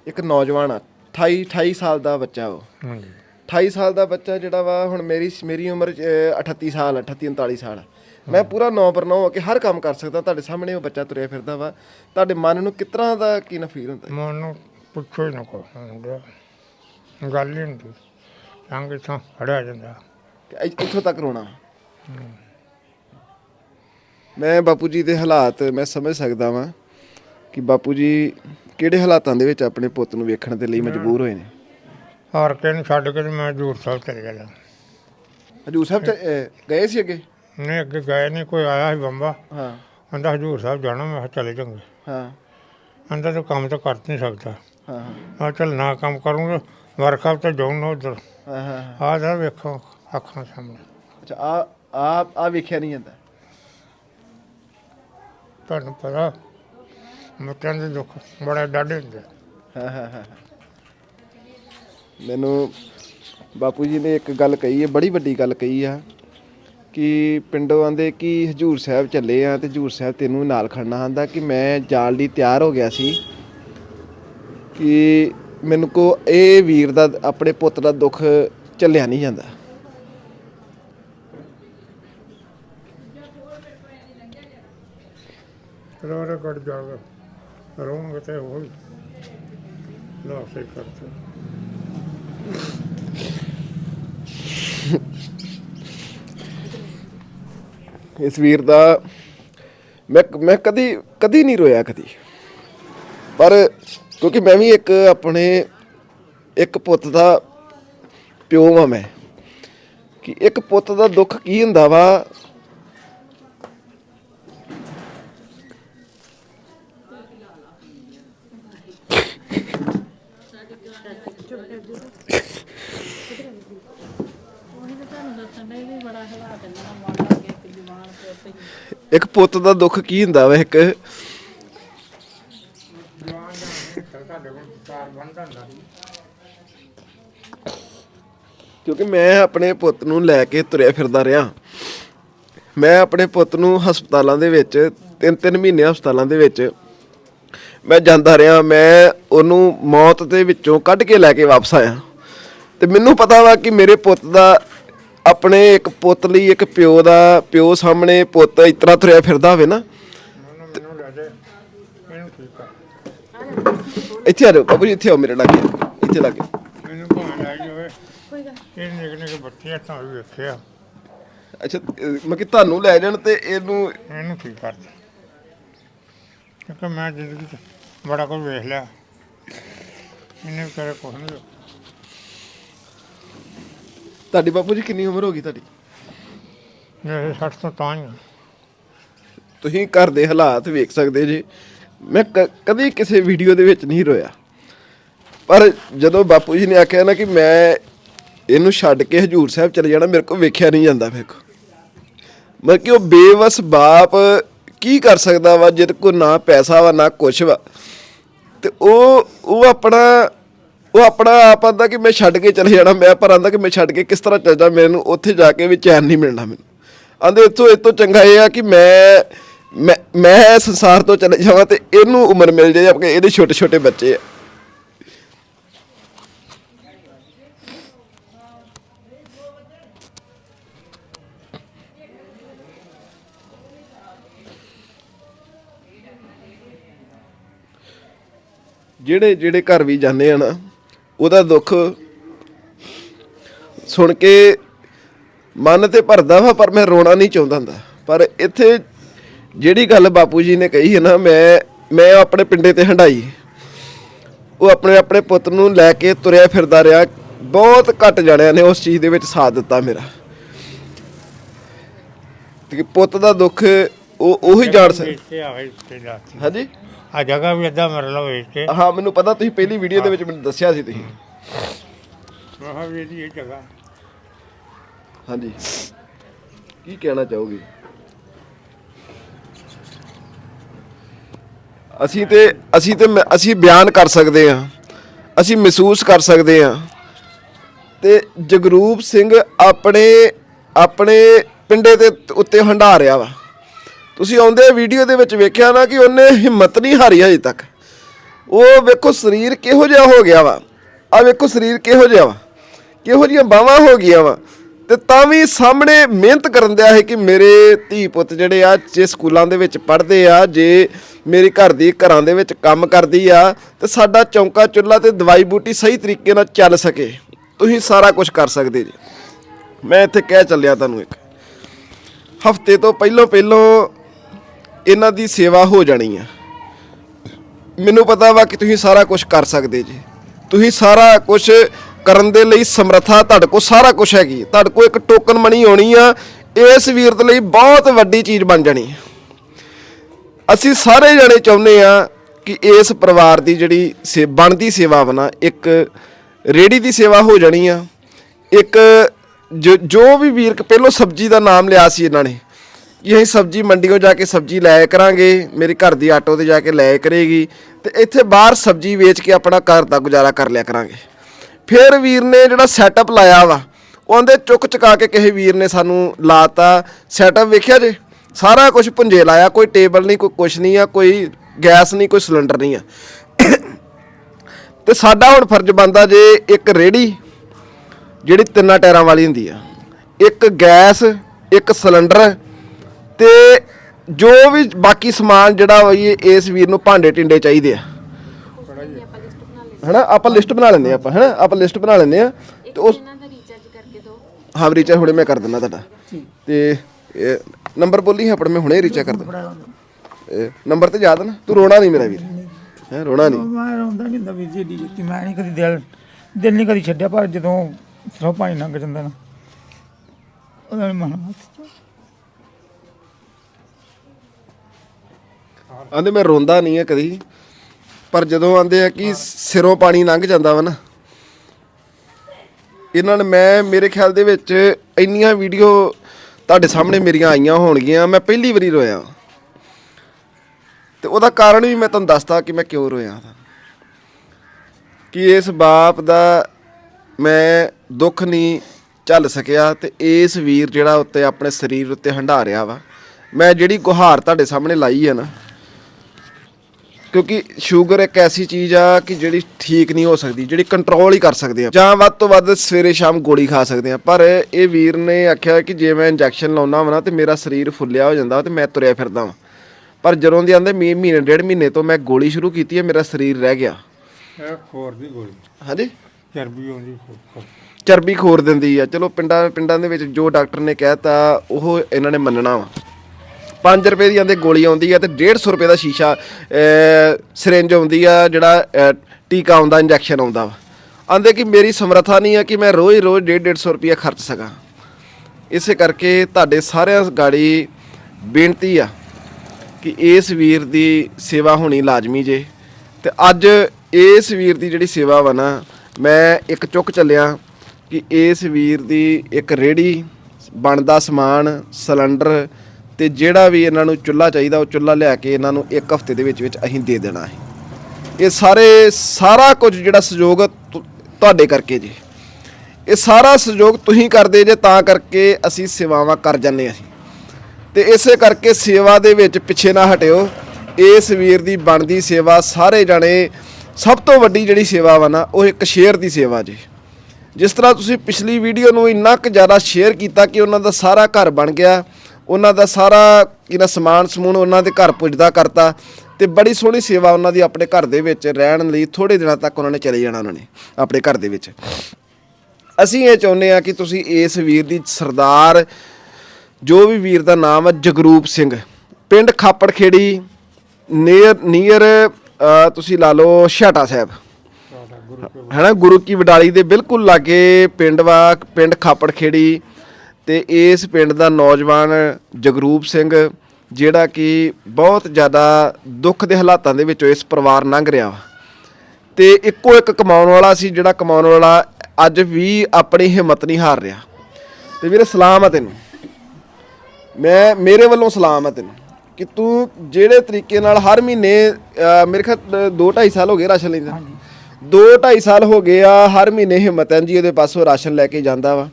ਇੱਕ ਨੌਜਵਾਨ ਆ 28 28 ਸਾਲ ਦਾ ਬੱਚਾ ਉਹ। ਹਾਂਜੀ। 28 ਸਾਲ ਦਾ ਬੱਚਾ ਜਿਹੜਾ ਵਾ ਹੁਣ ਮੇਰੀ ਮੇਰੀ ਉਮਰ ਅਹ, 38 ਸਾਲ 38 39 ਸਾਲ ਮੈਂ ਪੂਰਾ 9 ਪਰ 9 ਹੋ ਕੇ ਹਰ ਕੰਮ ਕਰ ਸਕਦਾ ਤੁਹਾਡੇ ਸਾਹਮਣੇ ਉਹ ਬੱਚਾ ਤੁਰਿਆ ਫਿਰਦਾ ਵਾ। ਤੁਹਾਡੇ ਮਨ ਨੂੰ ਤਰ੍ਹਾਂ ਦਾ ਕੀ ਨਾ ਫੀਲ ਹੁੰਦਾ? ਮੈਨੂੰ ਪੁੱਛੋ ਹੀ ਨਾ ਹੁੰਦਾ। ਗੱਲ ਹੀ ਹੁੰਦੀ। ਸੰਗ ਇਥੋਂ ਫੜਿਆ ਜਾਂਦਾ। ਕਿ ਇੱਥ- ਇੱਥੋਂ ਤੱਕ ਰੋਣਾ। ਮੈਂ ਬਾਪੂ ਜੀ ਦੇ ਹਾਲਾਤ ਮੈਂ ਸਮਝ ਸਕਦਾ ਵਾਂ ਕਿ ਬਾਪੂ ਜੀ ਕਿਹੜੇ ਹਾਲਾਤਾਂ ਦੇ ਵਿੱਚ ਆਪਣੇ ਪੁੱਤ ਨੂੰ ਵੇਖਣ ਦੇ ਲਈ ਮਜਬੂਰ ਹੋਏ ਨੇ? ਹਾਰ ਕੇ ਨੂੰ ਛੱਡ ਕੇ ਤੇ ਮੈਂ ਹਜ਼ੂਰ ਸਾਹਿਬ ਚਲੇ ਗਿਆ ਹਜੂਰ ਸਾਹਿਬ ਚ ਅਹ, ਗਏ ਸੀ ਅੱਗੇ? ਨਹੀਂ ਅੱਗੇ ਗਏ ਨਹੀਂ ਕੋਈ ਆਇਆ ਸੀ ਬੰਬਾ। ਹਾਂ। ਕਹਿੰਦਾ ਹਜ਼ੂਰ ਸਾਹਿਬ ਜਾਣਾ ਮੈਂ ਕਿਹਾ ਚਲੇ ਜਾਂਗੇ ਹਾਂ। ਕਹਿੰਦਾ ਤੂੰ ਕੰਮ ਤਾਂ ਕਰ ਨਹੀਂ ਸਕਦਾ। ਹਾਂ। ਮੈਂ ਕਿਹਾ ਚੱਲ ਨਾ ਕੰਮ ਕਰੂੰਗਾ ਵਰਕਆਪ ਤੇ ਜਾਊਂਗਾ ਉਧਰ ਹਾਂ ਹਾਂ ਹਾਂ। ਆ ਜਾ ਵੇਖੋ ਅੱਖਾਂ ਸਾਹਮਣੇ ਅੱਛਾ ਆ ਆ ਆ ਵੇਖਿਆ ਨਹੀਂ ਜਾਂਦਾ ਤੁਹਾਨੂੰ ਪਤਾ ਬੱਚਿਆਂ ਦੇ ਦੁੱਖ ਬੜੇ ਡਾਢੇ ਹੁੰਦੇ। ਹਾਂ ਹਾਂ ਹਾਂ ਮੈਨੂੰ ਬਾਪੂ ਜੀ ਨੇ ਇੱਕ ਗੱਲ ਕਹੀ ਹੈ ਬੜੀ ਵੱਡੀ ਗੱਲ ਕਹੀ ਆ ਕਿ ਪਿੰਡੋਂ ਆਂਦੇ ਕਿ ਹਜੂਰ ਸਾਹਿਬ ਚੱਲੇ ਆ ਤੇ ਹਜੂਰ ਸਾਹਿਬ ਤੈਨੂੰ ਨਾਲ ਖੜਨਾ ਆਂਦਾ ਕਿ ਮੈਂ ਜਾਣ ਲਈ ਤਿਆਰ ਹੋ ਗਿਆ ਸੀ ਕਿ ਮੈਨੂੰ ਕੋ ਇਹ ਵੀਰ ਦਾ ਆਪਣੇ ਪੁੱਤ ਦਾ ਦੁੱਖ ਚੱਲਿਆ ਨਹੀਂ ਜਾਂਦਾ। ਰੋਰੇ ਕੱਢ ਜਾਗਾ ਰੋਂਗੇ ਤੇ ਹੋਈ ਲਾ ਸੇ ਕਰਤੇ ਇਸ ਵੀਰ ਦਾ ਮੈਂ ਮੈਂ ਕਦੀ ਕਦੀ ਨਹੀਂ ਰੋਇਆ ਕਦੀ। ਪਰ ਕਿਉਂਕਿ ਮੈਂ ਵੀ ਇੱਕ ਆਪਣੇ ਇੱਕ ਪੁੱਤ ਦਾ ਪਿਓ ਹਾਂ ਮੈਂ। ਕਿ ਇੱਕ ਪੁੱਤ ਦਾ ਦੁੱਖ ਕੀ ਹੁੰਦਾ ਵਾ? ਇੱਕ ਪੁੱਤ ਇੱਕ ਪੁੱਤ ਦਾ ਦੁੱਖ ਕੀ ਹੁੰਦਾ ਵਾ ਇੱਕ ਜਵਾਨ ਦਾ ਸਾਡੇ ਕੋਲ ਚਾਰ ਬੰਦਾ ਹੁੰਦਾ ਕਿਉਂਕਿ ਮੈਂ ਆਪਣੇ ਪੁੱਤ ਨੂੰ ਲੈ ਕੇ ਤੁਰਿਆ ਫਿਰਦਾ ਰਿਹਾ। ਮੈਂ ਆਪਣੇ ਪੁੱਤ ਨੂੰ ਹਸਪਤਾਲਾਂ ਦੇ ਵਿੱਚ ਤਿੰਨ ਤਿੰਨ ਮਹੀਨੇ ਹਸਪਤਾਲਾਂ ਦੇ ਵਿੱਚ ਮੈਂ ਜਾਂਦਾ ਰਿਹਾ। ਮੈਂ ਉਹਨੂੰ ਮੌਤ ਦੇ ਵਿੱਚੋਂ ਕੱਢ ਕੇ ਲੈ ਕੇ ਵਾਪਸ ਆਇਆ। ਤੇ ਮੈਨੂੰ ਪਤਾ ਵਾ ਕਿ ਮੇਰੇ ਪੁੱਤ ਦਾ ਆਪਣੇ ਇੱਕ ਪੁੱਤ ਲਈ ਇੱਕ ਪਿਓ ਦਾ ਪਿਓ ਸਾਹਮਣੇ ਪੁੱਤ ਇਸ ਤਰ੍ਹਾਂ ਤੁਰਿਆ ਫਿਰਦਾ ਹੋਵੇ ਨਾ। ਇੱਥੇ ਆ ਜਾਓ ਬਾਬੂ ਜੀ ਇੱਥੇ ਆਓ ਮੇਰੇ ਲਾਗੇ। ਇੱਥੇ ਲਾਗੇ। ਇਹ ਨਿਕ ਨਿਕ ਬੱਚੇ ਤਾਂ ਵੀ ਵੇਖਿਆ। ਅੱਛਾ ਅਹ ਮੈਂ ਕਿ ਤੁਹਾਨੂੰ ਲੈ ਜਾਣ ਤੇ ਇਹਨੂੰ ਇਹਨੂੰ ਠੀਕ ਕਰ ਦੇ। ਕਿਉਂਕਿ ਮੈਂ ਜ਼ਿੰਦਗੀ 'ਚ ਬੜਾ ਕੁਝ ਵੇਖ ਲਿਆ। ਇਹਨੇ ਕਰੇ ਕੁਛ ਨਹੀਂ ਤੁਹਾਡੀ ਬਾਪੂ ਜੀ ਕਿੰਨੀ ਉਮਰ ਹੋ ਗਈ ਤੁਹਾਡੀ? ਮੇਰੇ 60 ਤੋਂ ਤਾਂ ਹੀ ਆ। ਤੁਸੀਂ ਘਰ ਦੇ ਹਾਲਾਤ ਵੇਖ ਸਕਦੇ ਜੀ। ਮੈਂ ਕ- ਕਦੀ ਕਿਸੇ ਵੀਡੀਓ ਦੇ ਵਿੱਚ ਨਹੀਂ ਰੋਇਆ। ਪਰ ਜਦੋਂ ਬਾਪੂ ਜੀ ਨੇ ਆਖਿਆ ਨਾ ਕਿ ਮੈਂ ਇਹਨੂੰ ਛੱਡ ਕੇ ਹਜੂਰ ਸਾਹਿਬ ਚਲੇ ਜਾਣਾ, ਮੇਰੇ ਕੋਲ ਵੇਖਿਆ ਨਹੀਂ ਜਾਂਦਾ ਮੇਰੇ ਕੋਲ। ਮਤਲਬ ਕਿ ਉਹ ਬੇਵਸ ਬਾਪ ਕੀ ਕਰ ਸਕਦਾ ਵਾ ਜਿਹਦੇ ਕੋਲ ਨਾ ਪੈਸਾ ਵਾ, ਨਾ ਕੁਛ ਵਾ? ਤੇ ਉਹ ਉਹ ਆਪਣਾ ਉਹ ਆਪਣਾ ਆਪ ਆਂਦਾ ਕਿ ਮੈਂ ਛੱਡ ਕੇ ਚਲੇ ਜਾਣਾ, ਮੈਂ ਪਰ ਆਂਦਾ ਕਿ ਮੈਂ ਛੱਡ ਕੇ ਕਿਸ ਤਰ੍ਹਾਂ ਚੱਲ ਜਾ, ਮੈਨੂੰ ਉੱਥੇ ਜਾ ਕੇ ਵੀ ਚੈਨ ਨਹੀਂ ਮਿਲਣਾ ਮੈਨੂੰ। ਆਂਦੇ ਇਤੋਂ ਇਤੋਂ ਚੰਗਾ ਇਹ ਆ ਕਿ ਮੈਂ ਮੈਂ ਮੈਂ ਸੰਸਾਰ ਤੋਂ ਚਲੇ ਜਾਵਾਂ ਤੇ ਇਹਨੂੰ ਉਮਰ ਮਿਲ ਜਾਏ ਆਪਣੇ ਇਹਦੇ ਛੋਟੇ ਛੋਟੇ ਬੱਚੇ ਆ। ਜਿਹੜੇ ਜਿਹੜੇ ਘਰ ਵੀ ਜਾਂਦੇ ਆ ਨਾ ਉਹਦਾ ਦੁੱਖ ਸੁਣ ਕੇ ਮਨ ਤੇ ਭਰਦਾ ਵਾ ਪਰ ਮੈਂ ਰੋਣਾ ਨਹੀਂ ਚਾਹੁੰਦਾ ਹੁੰਦਾ। ਪਰ ਇੱਥੇ ਜਿਹੜੀ ਗੱਲ ਬਾਪੂ ਜੀ ਨੇ ਕਹੀ ਹੈ ਨਾ ਮੈਂ ਮੈਂ ਆਪਣੇ ਪਿੰਡੇ ਤੇ ਹੰਡਾਈ ਉਹ ਆਪਣੇ ਆਪਣੇ ਪੁੱਤ ਨੂੰ ਲੈ ਕੇ ਤੁਰਿਆ ਫਿਰਦਾ ਰਿਹਾ। ਬਹੁਤ ਘੱਟ ਜਣਿਆਂ ਨੇ ਉਸ ਚੀਜ਼ ਦੇ ਵਿੱਚ ਸਾਥ ਦਿੱਤਾ ਮੇਰਾ। ਤੇ ਪੁੱਤ ਦਾ ਦੁੱਖ ਉਹ ਉਹੀ ਜਾਣ ਸਕ ਵੇਚ ਕੇ ਆਵੇ ਤੇ ਜਾਤੀ ਹਾਂਜੀ? ਆ ਜਗ੍ਹਾ ਵੀ ਏਦਾਂ ਮਰ ਲਓ ਵੇਚ ਕੇ ਹਾਂ ਮੈਨੂੰ ਪਤਾ ਤੁਸੀਂ ਪਹਿਲੀ ਵੀਡੀਓ ਦੇ ਵਿੱਚ ਮੈਨੂੰ ਦੱਸਿਆ ਸੀ ਤੁਸੀਂ। ਮੈਂ ਕਿਹਾ ਵੀ ਇਹਦੀ ਇਹ ਜਗ੍ਹਾ। ਹਾਂਜੀ। ਕੀ ਕਹਿਣਾ ਚਾਹੋਗੇ? ਅਸੀਂ ਤੇ ਅਸੀਂ ਤੇ ਮ- ਅਸੀਂ ਬਿਆਨ ਕਰ ਸਕਦੇ ਹਾਂ। ਅਸੀਂ ਮਹਿਸੂਸ ਕਰ ਸਕਦੇ ਹਾਂ। ਤੇ ਜਗਰੂਪ ਸਿੰਘ ਆਪਣੇ ਆਪਣੇ ਪਿੰਡੇ ਦੇ ਉੱਤੇ ਹੰਢਾ ਰਿਹਾ ਵਾ। ਤੁਸੀਂ ਆਉਂਦੇ ਵੀਡੀਓ ਦੇ ਵਿੱਚ ਵੇਖਿਆ ਨਾ ਕਿ ਉਹਨੇ ਹਿੰਮਤ ਨਹੀਂ ਹਾਰੀ ਅਜੇ ਤੱਕ। ਉਹ ਵੇਖੋ ਸਰੀਰ ਕਿਹੋ ਜਿਹਾ ਹੋ ਗਿਆ ਵਾ। ਆ ਵੇਖੋ ਸਰੀਰ ਕਿਹੋ ਜਿਹਾ ਵਾ। ਕਿਹੋ ਜਿਹੀਆਂ ਬਾਹਾਂ ਹੋ ਗਈਆਂ ਵਾ। ਤੇ ਤਾਂ ਵੀ ਸਾਹਮਣੇ ਮਿਹਨਤ ਕਰਨ ਦਿਆ ਹੈ ਕਿ ਮੇਰੇ ਧੀ ਪੁੱਤ ਜਿਹੜੇ ਆ, ਜੇ ਸਕੂਲਾਂ ਦੇ ਵਿੱਚ ਪੜ੍ਹਦੇ ਆ, ਜੇ ਮੇਰੀ ਘਰ ਦੀ ਘਰਾਂ ਦੇ ਵਿੱਚ ਕੰਮ ਕਰਦੀ ਆ, ਤੇ ਸਾਡਾ ਚੌਂਕਾ ਚੁੱਲ੍ਹਾ ਤੇ ਦਵਾਈ ਬੂਟੀ ਸਹੀ ਤਰੀਕੇ ਨਾਲ ਚੱਲ ਸਕੇ। ਤੁਸੀਂ ਸਾਰਾ ਕੁਝ ਕਰ ਸਕਦੇ ਜੀ। ਮੈਂ ਇੱਥੇ ਕਹਿ ਚੱਲਿਆ ਤੁਹਾਨੂੰ ਇੱਕ। ਹਫ਼ਤੇ ਤੋਂ ਪਹਿਲਾਂ ਪਹਿਲਾਂ ਇਹਨਾਂ ਦੀ ਸੇਵਾ ਹੋ ਜਾਣੀ ਆ। ਮੈਨੂੰ ਪਤਾ ਵਾ ਕਿ ਤੁਸੀਂ ਸਾਰਾ ਕੁਝ ਕਰ ਸਕਦੇ ਜੀ। ਤੁਸੀਂ ਸਾਰਾ ਕੁਝ ਕਰਨ ਦੇ ਲਈ ਸਮਰੱਥਾ ਤੁਹਾਡੇ ਕੋਲ ਸਾਰਾ ਕੁਝ ਹੈਗੀ। ਤੁਹਾਡੇ ਕੋਲ ਇੱਕ ਟੋਕਨ ਮਣੀ ਹੋਣੀ ਆ। ਇਸ ਵੀਰ ਦੇ ਲਈ ਬਹੁਤ ਵੱਡੀ ਚੀਜ਼ ਬਣ ਜਾਣੀ ਹੈ ਅਸੀਂ ਸਾਰੇ ਜਣੇ ਚਾਹੁੰਦੇ ਆ ਕਿ ਇਸ ਪਰਿਵਾਰ ਦੀ ਜਿਹੜੀ ਸੇ, ਬਣਦੀ ਸੇਵਾ ਬਣਾ ਇੱਕ ਰੇੜੀ ਦੀ ਸੇਵਾ ਹੋ ਜਾਣੀ ਆ। ਇੱਕ ਜੋ ਵੀ ਵੀਰ ਪਹਿਲੋਂ ਸਬਜ਼ੀ ਦਾ ਨਾਮ ਲਿਆ ਸੀ ਇਹਨਾਂ ਨੇ। ਕਿ ਅਸੀਂ ਸਬਜ਼ੀ ਮੰਡੀੋਂ ਜਾ ਕੇ ਸਬਜ਼ੀ ਲੈ ਕਰਾਂਗੇ, ਮੇਰੇ ਘਰ ਦੀ ਆਟੋ ਤੇ ਜਾ ਕੇ ਲੈ ਕਰੇਗੀ ਤੇ ਇੱਥੇ ਬਾਹਰ ਸਬਜ਼ੀ ਵੇਚ ਕੇ ਆਪਣਾ ਘਰ ਦਾ ਗੁਜ਼ਾਰਾ ਕਰ ਲਿਆ ਕਰਾਂਗੇ। ਫਿਰ ਵੀਰ ਨੇ ਜਿਹੜਾ ਸੈਟਅਪ ਲਾਇਆ ਵਾ ਉਹਦੇ ਚੁੱਕ ਚੁਕਾ ਕੇ ਕਿਸੇ ਵੀਰ ਨੇ ਸਾਨੂੰ ਲਾਤਾ। ਸੈਟਅਪ ਵੇਖਿਆ ਜੇ? ਸਾਰਾ ਕੁਝ ਪੁੰਜੇ ਲਾਇਆ, ਕੋਈ ਟੇਬਲ ਨਹੀਂ, ਕੋਈ ਕੁਛ ਨਹੀਂ ਆ, ਕੋਈ ਗੈਸ ਨਹੀਂ, ਕੋਈ ਸਿਲੰਡਰ ਨਹੀਂ ਆ। ਤੇ ਸਾਡਾ ਹੁਣ ਫਰਜ਼ ਬਣਦਾ ਜੇ ਇੱਕ ਰੇੜੀ ਜਿਹੜੀ ਤਿੰਨਾਂ ਟਾਇਰਾਂ ਵਾਲੀ ਹੁੰਦੀ ਆ, ਇੱਕ ਗੈਸ, ਇੱਕ ਸਿਲੰਡਰ ਤੇ ਜੋ ਵੀ ਬਾਕੀ ਸਮਾਨ ਜਿਹੜਾ ਹੋਈ ਇਸ ਵੀਰ ਨੂੰ ਭਾਂਡੇ ਟਿੰਡੇ ਚਾਹੀਦੇ ਆ। ਹਨਾ ਆਪਾਂ ਲਿਸਟ ਬਣਾ ਲੈਂਦੇ ਆ ਆਪਾਂ ਹਨਾ ਆਪਾਂ ਲਿਸਟ ਬਣਾ ਲੈਂਦੇ ਆ ਤੇ ਉਸ ਇਹਨਾਂ ਦਾ ਰੀਚਾਰਜ ਕਰਕੇ ਦਿਓ ਹਾਂ ਰੀਚਾਰਜ ਹੁਣੇ ਮੈਂ ਕਰ ਦਿੰਦਾ ਤੁਹਾਡਾ। ਤੇ ਇਹ ਨੰਬਰ ਬੋਲੀ ਆਪਣਾ ਮੈਂ ਹੁਣੇ ਰੀਚਾਰਜ ਕਰ ਦਿੰਦਾ। ਇਹ ਨੰਬਰ ਤੇ ਯਾਦ ਨਾ ਤੂੰ ਰੋਣਾ ਨਹੀਂ ਮੇਰਾ ਵੀਰ। ਹੈ ਰੋਣਾ ਨਹੀਂ। ਮੈਂ ਰੋਂਦਾ ਨਹੀਂ ਹੁੰਦਾ ਵੀਰ ਜੀ ਜੁੱਤੀ ਮੈਂ ਨਹੀਂ ਕਦੀ ਦਿਲ ਦਿਲ ਨਹੀਂ ਕਦੀ ਛੱਡਿਆ ਪਰ ਜਦੋਂ ਸਰੋਂ ਪਾਣੀ ਲੰਘ ਜਾਂਦਾ ਨਾ ਉਹਦਾ ਨੀ ਮਨ ਹੱਥ ਆਂਦੇ ਮੈਂ ਰੋਂਦਾ ਨਹੀਂ ਆ ਕਦੀ। ਪਰ ਜਦੋਂ ਆਂਦੇ ਆ ਕਿ ਸਿਰੋਂ ਪਾਣੀ ਲੰਘ ਜਾਂਦਾ ਵਾ ਨਾ, ਇਹਨਾਂ ਨੇ ਮੈਂ, ਮੇਰੇ ਖਿਆਲ ਦੇ ਵਿੱਚ ਇੰਨੀਆਂ ਵੀਡੀਓ ਤੁਹਾਡੇ ਸਾਹਮਣੇ ਮੇਰੀਆਂ ਆਈਆਂ ਹੋਣਗੀਆਂ, ਮੈਂ ਪਹਿਲੀ ਵਾਰੀ ਰੋਇਆ। ਤੇ ਉਹਦਾ ਕਾਰਨ ਵੀ ਮੈਂ ਤੁਹਾਨੂੰ ਦੱਸਦਾ ਕਿ ਮੈਂ ਕਿਉਂ ਰੋਇਆ ਕਿ ਇਸ ਬਾਪ ਦਾ ਮੈਂ ਦੁੱਖ ਨਹੀਂ ਝੱਲ ਸਕਿਆ ਤੇ ਇਸ ਵੀਰ ਜਿਹੜਾ ਉੱਤੇ ਆਪਣੇ ਸਰੀਰ ਉੱਤੇ ਹੰਢਾ ਰਿਹਾ ਵਾ। ਮੈਂ ਜਿਹੜੀ ਗੁਹਾਰ ਤੁਹਾਡੇ ਸਾਹਮਣੇ ਲਾਈ ਹੈ ਨਾ ਕਿਉਂਕਿ ਸ਼ੂਗਰ ਇੱਕ ਐਸੀ ਚੀਜ਼ ਆ ਕਿ ਜਿਹੜੀ ਠੀਕ ਨਹੀਂ ਹੋ ਸਕਦੀ ਜਿਹੜੀ ਕੰਟਰੋਲ ਹੀ ਕਰ ਸਕਦੇ ਆ। ਜਾਂ ਵੱਧ ਤੋਂ ਵੱਧ ਸਵੇਰੇ ਸ਼ਾਮ ਗੋਲੀ ਖਾ ਸਕਦੇ ਆ। ਪਰ ਇਹ ਵੀਰ ਨੇ ਆਖਿਆ ਕਿ ਜੇ ਮੈਂ ਇੰਜੈਕਸ਼ਨ ਲਾਉਣਾ ਵਾ ਨਾ ਤੇ ਮੇਰਾ ਸਰੀਰ ਫੁੱਲਿਆ ਹੋ ਜਾਂਦਾ ਤੇ ਮੈਂ ਤੁਰਿਆ ਫਿਰਦਾ ਵਾਂ। ਪਰ ਜਦੋਂ ਦੀ ਆਂਦੇ ਮਹੀਨੇ ਡੇਢ ਮਹੀਨੇ ਤੋਂ ਮੈਂ ਗੋਲੀ ਸ਼ੁਰੂ ਕੀਤੀ ਹੈ ਮੇਰਾ ਸਰੀਰ ਰਹਿ ਗਿਆ। ਇਹ ਖੋਰ ਦੀ ਗੋਲੀ। ਹਾਂਜੀ? ਚਰਬੀ ਆਉਂਦੀ ਖੋਰ। ਚਰਬੀ ਖੋਰ ਦਿੰਦੀ ਆ। ਚਲੋ ਪਿੰਡਾਂ ਪਿੰਡਾਂ ਦੇ ਵਿੱਚ ਜੋ ਡਾਕਟਰ ਨੇ ਕਹਿਤਾ ਉਹ ਇਹਨਾਂ ਨੇ ਮੰਨਣਾ ਵਾ। 5 ਰੁਪਏ ਦੀ ਆਂਦੇ ਗੋਲੀ ਆਉਂਦੀ ਆ ਤੇ 150 ਰੁਪਏ ਦਾ ਸ਼ੀਸ਼ਾ ਸਿਰਿੰਜ ਆਉਂਦੀ ਆ, ਜਿਹੜਾ ਟੀਕਾ ਆਉਂਦਾ, ਇੰਜੈਕਸ਼ਨ ਆਉਂਦਾ ਵਾ। ਆਂਦੇ ਕਿ ਮੇਰੀ ਸਮਰੱਥਾ ਨਹੀਂ ਆ ਕਿ ਮੈਂ ਰੋਜ਼ ਰੋਜ਼ 150 ਰੁਪਏ ਖਰਚ ਸਕਾਂ। ਇਸੇ ਕਰਕੇ ਤੁਹਾਡੇ ਸਾਰਿਆਂ ਗਾੜੀ ਬੇਨਤੀ ਆ ਕਿ ਇਸ ਵੀਰ ਦੀ ਸੇਵਾ ਹੋਣੀ ਲਾਜ਼ਮੀ ਜੇ। ਤੇ ਅੱਜ ਇਸ ਵੀਰ ਦੀ ਜਿਹੜੀ ਸੇਵਾ ਵਾ ਨਾ, ਮੈਂ ਇੱਕ ਚੁੱਕ ਚੱਲਿਆ ਕਿ ਇਸ ਵੀਰ ਦੀ ਇੱਕ ਰੇੜੀ ਬਣਦਾ ਸਮਾਨ, ਸਿਲੰਡਰ ਤੇ ਜਿਹੜਾ ਵੀ ਇਹਨਾਂ ਨੂੰ ਚੁੱਲ੍ਹਾ ਚਾਹੀਦਾ, ਉਹ ਚੁੱਲ੍ਹਾ ਲਿਆ ਕੇ ਇਹਨਾਂ ਨੂੰ ਇੱਕ ਹਫ਼ਤੇ ਦੇ ਵਿੱਚ ਵਿੱਚ ਅਸੀਂ ਦੇ ਦੇਣਾ ਹੈ। ਇਹ ਸਾਰੇ, ਸਾਰਾ ਕੁਝ ਜਿਹੜਾ ਸਹਿਯੋਗ ਤੁਹਾਡੇ ਕਰਕੇ ਜੀ। ਇਹ ਸਾਰਾ ਸਹਿਯੋਗ ਤੁਸੀਂ ਕਰਦੇ ਜੇ, ਤਾਂ ਕਰਕੇ ਅਸੀਂ ਸੇਵਾਵਾਂ ਕਰ ਜਾਂਦੇ ਅਸੀਂ। ਤੇ ਇਸੇ ਕਰਕੇ ਸੇਵਾ ਦੇ ਵਿੱਚ ਪਿੱਛੇ ਨਾ ਹਟਿਓ। ਇਸ ਵੀਰ ਦੀ ਬਣਦੀ ਸੇਵਾ ਸਾਰੇ ਜਣੇ, ਸਭ ਤੋਂ ਵੱਡੀ ਜਿਹੜੀ ਸੇਵਾ ਵਾ ਨਾ, ਉਹ ਇੱਕ ਸ਼ੇਅਰ ਦੀ ਸੇਵਾ ਜੀ। ਜਿਸ ਤਰ੍ਹਾਂ ਤੁਸੀਂ ਪਿਛਲੀ ਵੀਡੀਓ ਨੂੰ ਇੰਨਾ ਕੁ ਜ਼ਿਆਦਾ ਸ਼ੇਅਰ ਕੀਤਾ ਕਿ ਉਹਨਾਂ ਦਾ ਸਾਰਾ ਘਰ ਬਣ ਗਿਆ ਉਹਨਾਂ ਦਾ ਸਾਰਾ ਇਹਨਾਂ ਸਮਾਨ ਸਮੂਨ ਉਹਨਾਂ ਦੇ ਘਰ ਪੁੱਜਦਾ ਕਰਤਾ ਤੇ ਬੜੀ ਸੋਹਣੀ ਸੇਵਾ ਉਹਨਾਂ ਦੀ ਆਪਣੇ ਘਰ ਦੇ ਵਿੱਚ ਰਹਿਣ ਲਈ ਥੋੜੇ ਦਿਨਾਂ ਤੱਕ ਉਹਨਾਂ ਨੇ ਚਲੇ ਜਾਣਾ ਉਹਨਾਂ ਨੇ ਆਪਣੇ ਘਰ ਦੇ ਵਿੱਚ। ਅਸੀਂ ਇਹ ਚਾਹੁੰਦੇ ਆ ਕਿ ਤੁਸੀਂ ਇਸ ਵੀਰ ਦੀ ਸਰਦਾਰ ਜੋ ਵੀ ਵੀਰ ਦਾ ਨਾਮ ਹੈ ਜਗਰੂਪ ਸਿੰਘ। ਪਿੰਡ ਖਾਪੜ ਖੇੜੀ ਨੀਅਰ ਨੀਅਰ ਤੁਸੀਂ ਲਾ ਲਓ ਛਾਟਾ ਸਾਹਿਬ। ਹੈਨਾ ਗੁਰੂ ਕੀ ਵਡਾਲੀ ਦੇ ਬਿਲਕੁਲ ਲਾਗੇ ਪਿੰਡ ਵਾ ਪਿੰਡ ਖਾਪੜ ਖੇੜੀ ਤੇ ਇਸ ਪਿੰਡ ਦਾ ਨੌਜਵਾਨ ਜਗਰੂਪ ਸਿੰਘ ਜਿਹੜਾ ਕਿ ਬਹੁਤ ਜ਼ਿਆਦਾ ਦੁੱਖ ਦੇ ਹਾਲਾਤਾਂ ਦੇ ਵਿੱਚੋਂ ਇਸ ਪਰਿਵਾਰ ਲੰਘ ਰਿਹਾ ਵਾ। ਤੇ ਇੱਕੋ ਇੱਕ ਕਮਾਉਣ ਵਾਲਾ ਸੀ ਜਿਹੜਾ ਕਮਾਉਣ ਵਾਲਾ ਅੱਜ ਵੀ ਆਪਣੀ ਹਿੰਮਤ ਨਹੀਂ ਹਾਰ ਰਿਹਾ। ਤੇ ਵੀਰੇ ਸਲਾਮ ਆ ਤੈਨੂੰ। ਮੈਂ ਮੇਰੇ ਵੱਲੋਂ ਸਲਾਮ ਆ ਤੈਨੂੰ ਕਿ ਤੂੰ ਜਿਹੜੇ ਤਰੀਕੇ ਨਾਲ ਹਰ ਮਹੀਨੇ ਮੇਰੇ ਖਿਆਲ 2 2.5 ਸਾਲ ਹੋ ਗਏ ਰਾਸ਼ਨ ਲੈਂਦਾ। 2 2.5 ਸਾਲ ਹੋ ਗਏ ਆ ਹਰ ਮਹੀਨੇ ਹਿੰਮਤ ਹੈ ਜੀ ਇਹਦੇ ਪਾਸੋਂ ਰਾਸ਼ਨ ਲੈ ਕੇ ਜਾਂਦਾ ਵਾ।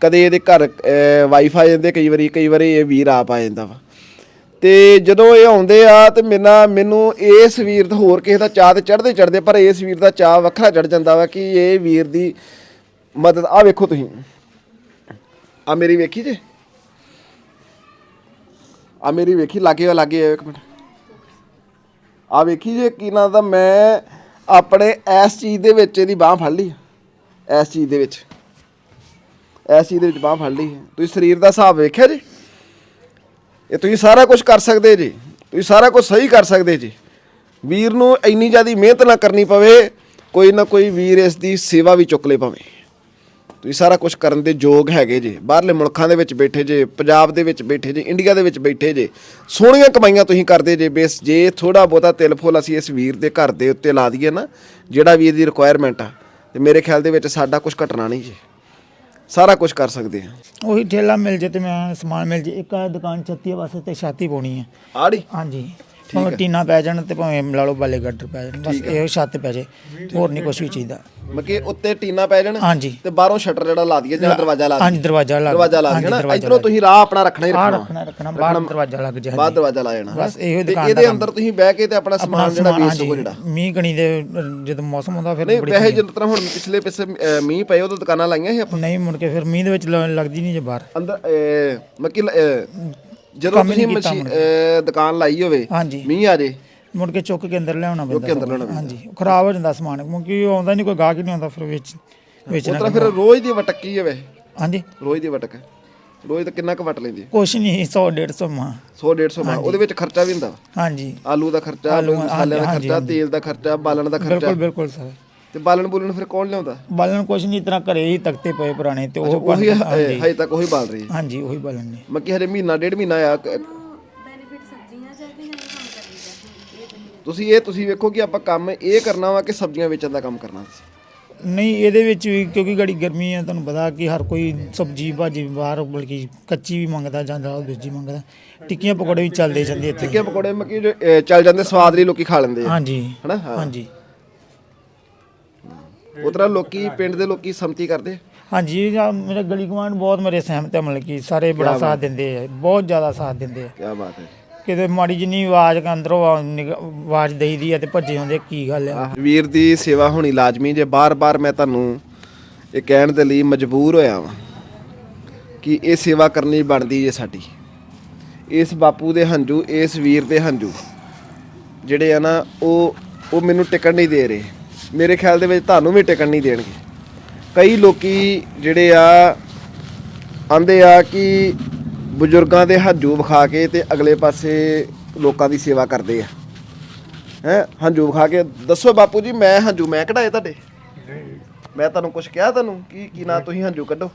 ਕਦੇ ਇਹਦੇ ਘਰ ਵਾਈਫ ਆ ਜਾਂਦੇ, ਕਈ ਵਾਰੀ ਕਈ ਵਾਰੀ ਇਹ ਵੀਰ ਆਪ ਆ ਜਾਂਦਾ ਵਾ। ਤੇ ਜਦੋਂ ਇਹ ਆਉਂਦੇ ਆ, ਤੇ ਮੈਨਾਂ, ਮੈਨੂੰ ਇਸ ਵੀਰ ਦਾ ਹੋਰ ਕਿਸੇ ਦਾ ਚਾਹ ਤੇ ਚੜਦੇ ਚੜਦੇ ਪਰ ਇਸ ਵੀਰ ਦਾ ਚਾਹ ਵੱਖਰਾ ਚੜ ਜਾਂਦਾ ਵਾ ਕਿ ਇਹ ਵੀਰ ਦੀ ਮਦਦ ਆ ਵੇਖੋ ਤੁਸੀਂ। ਆ ਮੇਰੀ ਵੇਖੀ ਜੇ? ਆ ਮੇਰੀ ਵੇਖੀ, ਲਾਗੇ ਲਾਗੇ ਆਇਓ ਇੱਕ ਮਿੰਟ। ਆ ਵੇਖੀ ਜੇ ਕੀ ਨਾਂ ਦਾ, ਮੈਂ ਆਪਣੇ ਇਸ ਚੀਜ਼ ਦੇ ਵਿੱਚ ਇਹਦੀ ਬਾਹ ਫੜ ਲਈ ਇਸ ਚੀਜ਼ ਦੇ ਵਿੱਚ। ਇਸ ਚੀਜ਼ ਦੇ ਵਿੱਚ ਬਾਹ ਫੜ ਲਈ ਹੈ। ਤੁਸੀਂ ਸਰੀਰ ਦਾ ਹਿਸਾਬ ਵੇਖਿਆ ਜੀ? ਇਹ ਤੁਸੀਂ ਸਾਰਾ ਕੁਝ ਕਰ ਸਕਦੇ ਜੀ। ਤੁਸੀਂ ਸਾਰਾ ਕੁਝ ਸਹੀ ਕਰ ਸਕਦੇ ਜੀ। ਵੀਰ ਨੂੰ ਇੰਨੀ ਜ਼ਿਆਦਾ ਮਿਹਨਤ ਨਾ ਕਰਨੀ ਪਵੇ, ਕੋਈ ਨਾ ਕੋਈ ਵੀਰ ਇਸ ਦੀ ਸੇਵਾ ਵੀ ਚੁੱਕ ਲੇ ਪਵੇ ਤੁਸੀਂ ਸਾਰਾ ਕੁਝ ਕਰਨ ਦੇ ਯੋਗ ਹੈਗੇ ਜੇ। ਬਾਹਰਲੇ ਮੁਲਕਾਂ ਦੇ ਵਿੱਚ ਬੈਠੇ ਜੇ, ਪੰਜਾਬ ਦੇ ਵਿੱਚ ਬੈਠੇ ਜੇ, ਇੰਡੀਆ ਦੇ ਵਿੱਚ ਬੈਠੇ ਜੇ, ਸੋਹਣੀਆਂ ਕਮਾਈਆਂ ਤੁਸੀਂ ਕਰਦੇ ਜੇ। ਬੇਸ ਜੇ ਥੋੜਾ ਬਹੁਤਾ ਤਿਲ ਫੁੱਲ ਅਸੀਂ ਇਸ ਵੀਰ ਦੇ ਘਰ ਦੇ ਉੱਤੇ ਲਾ ਦਈਏ ਨਾ, ਜਿਹੜਾ ਵੀ ਇਹਦੀ ਰਿਕੁਆਇਰਮੈਂਟ ਆ, ਤੇ ਮੇਰੇ ਖਿਆਲ ਦੇ ਵਿੱਚ ਸਾਡਾ ਕੁਝ ਘਟਣਾ ਨਹੀਂ ਜੀ। ਸਾਰਾ ਕੁਝ ਕਰ ਸਕਦੇ ਹਾਂ। ਉਹੀ ਠੇਲਾ ਮਿਲ ਜੇ ਤੇ ਮੈਂ ਸਮਾਨ ਮਿਲ ਜੇ। ਇੱਕ ਆਹ ਦੁਕਾਨ ਛੱਤੀ ਵਾਸਤੇ ਤੇ ਛਾਤੀ ਪਾਉਣੀ ਹੈ। ਆੜੀ? ਹਾਂਜੀ। ਭਾਵੇਂ ਟੀਨਾ ਪੈ ਜਾਣ ਤੇ ਭਾਵੇਂ ਲਾ ਲਓ ਬਾਲੇ ਗੱਟਰ ਪੈ ਜਾਣ ਬਸ ਇਹੋ ਛੱਤ ਪੈ ਜੇ ਹੋਰ ਨਹੀਂ ਕੁਝ ਵੀ ਚਾਹੀਦਾ ਮੱਕੇ ਉੱਤੇ ਟੀਨਾ ਪੈ ਜਾਣ ਹਾਂਜੀ। ਤੇ ਬਾਹਰੋਂ ਸ਼ਟਰ ਜਿਹੜਾ ਲਾ ਦਈਏ ਜਾਂ ਦਰਵਾਜ਼ਾ ਲਾ ਹਾਂਜੀ ਦਰਵਾਜ਼ਾ ਲੱਗ ਦਰਵਾਜ਼ਾ ਲਾ ਦਰਵਾਜ਼ਾ ਇਧਰੋਂ ਤੁਸੀਂ ਰਾਹ ਆਪਣਾ ਰੱਖਣਾ ਹੀ ਰੱਖਣਾ। ਰੱਖਣਾ ਰੱਖਣਾ ਬਾਹਰ ਦਰਵਾਜ਼ਾ ਲੱਗ ਜੇ ਬਾਹਰ ਦਰਵਾਜ਼ਾ ਲਾ ਜਾਣਾ ਬਸ ਇਹੋ ਤੇ ਦੁਕਾਨ ਇਹਦੇ ਅੰਦਰ ਤੁਸੀਂ ਬਹਿ ਕੇ ਤੇ ਆਪਣਾ ਸਮਾਨ ਜਿਹੜਾ ਵੇਚ ਸਕੋ ਜਿਹੜਾ। ਮੀਂਹ ਕਣੀ ਦੇ ਜਦੋਂ ਮੌਸਮ ਹੁੰਦਾ ਫਿਰ ਨਹੀਂ ਬੜੀ ਵੈਸੇ ਤਰ੍ਹਾਂ ਹੁਣ ਪਿਛਲੇ ਅਹ, ਮੀਂਹ ਪਏ ਉਦੋਂ ਦੁਕਾਨਾਂ ਲਾਈਆਂ ਸੀ ਆਪਾਂ? ਨਹੀਂ ਮੁੜ ਕੇ ਫਿਰ ਮੀਂਹ ਦੇ ਵਿੱਚ ਲ- ਲੱਗਦੀ ਨਹੀਂ ਜੇ ਬਾਹਰ। ਅੰਦਰ ਮੱਕੀ ਲ- ਜਦੋਂ ਕੰਮ ਹੀ ਤੁਸੀਂ ਨਹੀਂ ਕੀਤਾ ਮਸ਼ੀ- ਅਹ, ਦੁਕਾਨ ਲਾਈ ਹੋਵੇ ਹਾਂਜੀ। ਮੀਂਹ ਆ ਜੇ। ਮੁੜ ਕੇ ਚੁੱਕ ਕੇ ਅੰਦਰ ਲਿਆਉਣਾ ਪੈਂਦਾ ਕੇ ਅੰਦਰ। ਲਿਆਉਣਾ ਹਾਂਜੀ ਉਹ ਖਰਾਬ ਹੋ ਜਾਂਦਾ ਸਮਾਨ ਕਿਉਂਕਿ ਉਹ ਆਉਂਦਾ ਨਹੀਂ ਕੋਈ ਗਾਹਕ ਹੀ ਨਹੀਂ ਆਉਂਦਾ ਫਿਰ ਵਿੱਚ ਵੇਚਣਾ ਤਰ੍ਹਾਂ ਫਿਰ ਰੋਜ਼ ਦੀ ਵਟਕ ਕੀ ਹੈ ਵੈਸੇ। ਹਾਂਜੀ। ਰੋਜ਼ ਦੀ ਵਟਕ ਰੋਜ਼ ਦਾ ਕਿੰਨਾ ਕੁ ਵਟ ਲੈਂਦੀ ਹੈ? ਕੁਛ ਨਹੀਂ 100 150 ਮਾ। 100 150 ਮਾ। ਉਹਦੇ ਵਿੱਚ ਖਰਚਾ ਵੀ ਹੁੰਦਾ। ਹਾਂਜੀ। ਆਲੂ ਦਾ ਖਰਚਾ ਆਲੂ, ਮਸਾਲਿਆਂ ਦਾ ਹਾਂਜੀ, ਖਰਚਾ। ਤੇਲ ਦਾ ਖਰਚਾ ਬਾਲਣ ਦਾ ਖਰਚਾ। ਬਿਲਕੁਲ ਬਿਲਕੁਲ ਸਰ। ਤੇ ਬਾਲਣ ਬੁਲਣ ਫਿਰ ਕੌਣ ਲਿਆਉਂਦਾ? ਬਾਲਣ ਕੁਛ ਨਹੀਂ ਤਰ੍ਹਾਂ ਘਰੇ ਹੀ ਤਖਤੇ ਪਏ ਪੁਰਾਣੇ ਤੇ ਉਹ ਬਣ- ਉਹੀ ਹਾਂਜੀ। ਹਜੇ ਤੱਕ ਉਹੀ ਬਾਲ ਰਹੀ ਹੈ। ਹਾਂਜੀ ਉਹੀ ਬਾਲਣ ਨੇ। ਮੱਕੀ ਹਰੇ ਮਹੀਨਾ ਡੇਢ ਮਹੀਨਾ ਆ ਕ- ਤੁਸੀਂ ਇਹ ਤੁਸੀਂ ਵੇਖੋ ਕਿ ਆਪਾਂ ਕੰਮ ਇਹ ਕਰਨਾ ਵਾ ਕਿ ਸਬਜ਼ੀਆਂ ਵੇਚਣ ਦਾ ਕੰਮ ਕਰਨਾ ਸੀ ਨਹੀਂ ਇਹਦੇ ਵਿੱਚ ਵੀ ਕਿਉਂਕਿ ਗੜੀ ਗਰਮੀ ਹੈ ਤੁਹਾਨੂੰ ਪਤਾ ਕਿ ਹਰ ਕੋਈ ਸਬਜੀ ਭਾਜੀ ਬਾਹਰ ਬਲਕਿ ਕੱਚੀ ਵੀ ਮੰਗਦਾ ਜਾਂ ਨਾਲ ਦੂਜੀ ਮੰਗਦਾ ਟਿੱਕੀਆਂ ਪਕੌੜੇ ਵੀ ਚੱਲਦੇ ਜਾਂਦੇ ਇੱਥੇ। ਕਿ ਪਕੌੜੇ ਮੱਕੀ ਜੋ, ਅਹ, ਚੱਲ ਜਾਂਦੇ ਸਵਾਦ ਲਈ ਲੋਕੀ ਖਾ ਲੈਂਦੇ ਆ। ਹਾਂਜੀ ਹਨਾ? ਹਾਂ। ਹਾਂਜੀ। ਉਹ ਤਰ੍ਹਾਂ ਲੋਕੀ ਪਿੰਡ ਦੇ ਲੋਕੀ ਸੰਮਤੀ ਕਰਦੇ। ਹਾਂਜੀ ਜਾਂ ਮੇਰੇ ਗਲੀ ਗਵਾਂਢ ਬਹੁਤ ਮੇਰੇ ਸਹਿਮਤ ਹੈ ਮਤਲਬ ਕਿ ਸਾਰੇ ਬੜਾ ਸਾਥ ਦਿੰਦੇ ਆ ਬਹੁਤ ਜ਼ਿਆਦਾ ਸਾਥ ਦਿੰਦੇ ਆ। ਕਿਆ ਬਾਤ ਹੈ। ਕਿਤੇ ਮਾੜੀ ਜਿੰਨੀ ਆਵਾਜ਼ ਕ ਅੰਦਰੋਂ ਆ- ਨਿਗ- ਆਵਾਜ਼ ਦੇਈਦੀ ਆ ਤੇ ਭੱਜੇ ਆਉਂਦੇ ਕੀ ਗੱਲ ਆ। ਵੀਰ ਦੀ ਸੇਵਾ ਹੋਣੀ ਲਾਜ਼ਮੀ ਜੇ ਬਾਰ-ਬਾਰ ਮੈਂ ਤੁਹਾਨੂੰ ਇਹ ਕਹਿਣ ਦੇ ਲਈ ਮਜਬੂਰ ਹੋਇਆ ਵਾਂ ਕਿ ਇਹ ਸੇਵਾ ਕਰਨੀ ਬਣਦੀ ਜੇ ਸਾਡੀ। ਇਸ ਬਾਪੂ ਦੇ ਹੰਝੂ ਇਸ ਵੀਰ ਦੇ ਹੰਝੂ ਜਿਹੜੇ ਆ ਨਾ ਉਹ ਉਹ ਮੈਨੂੰ ਟਿਕਣ ਨਹੀਂ ਦੇ ਰਹੇ। ਮੇਰੇ ਖਿਆਲ ਦੇ ਵਿੱਚ ਤੁਹਾਨੂੰ ਵੀ ਟਿਕਣ ਨਹੀਂ ਦੇਣਗੇ। ਕਈ ਲੋਕੀ ਜਿਹੜੇ ਆ ਆਂਦੇ ਆ ਕਿ ਬਜ਼ੁਰਗਾਂ ਦੇ ਹੰਝੂ ਵਿਖਾ ਕੇ ਤੇ ਅਗਲੇ ਪਾਸੇ ਲੋਕਾਂ ਦੀ ਸੇਵਾ ਕਰਦੇ ਆ। ਹੈ ਹੰਝੂ ਵਿਖਾ ਕੇ। ਦੱਸੋ ਬਾਪੂ ਜੀ ਮੈਂ ਹੰਝੂ ਮੈਂ ਕਢਾਏ ਤੁਹਾਡੇ? ਮੈਂ ਤੁਹਾਨੂੰ ਕੁਝ ਕਿਹਾ ਤੁਹਾਨੂੰ ਕੀ ਕੀ ਨਾ ਤੁਸੀਂ ਹੰਝੂ ਕੱਢੋ?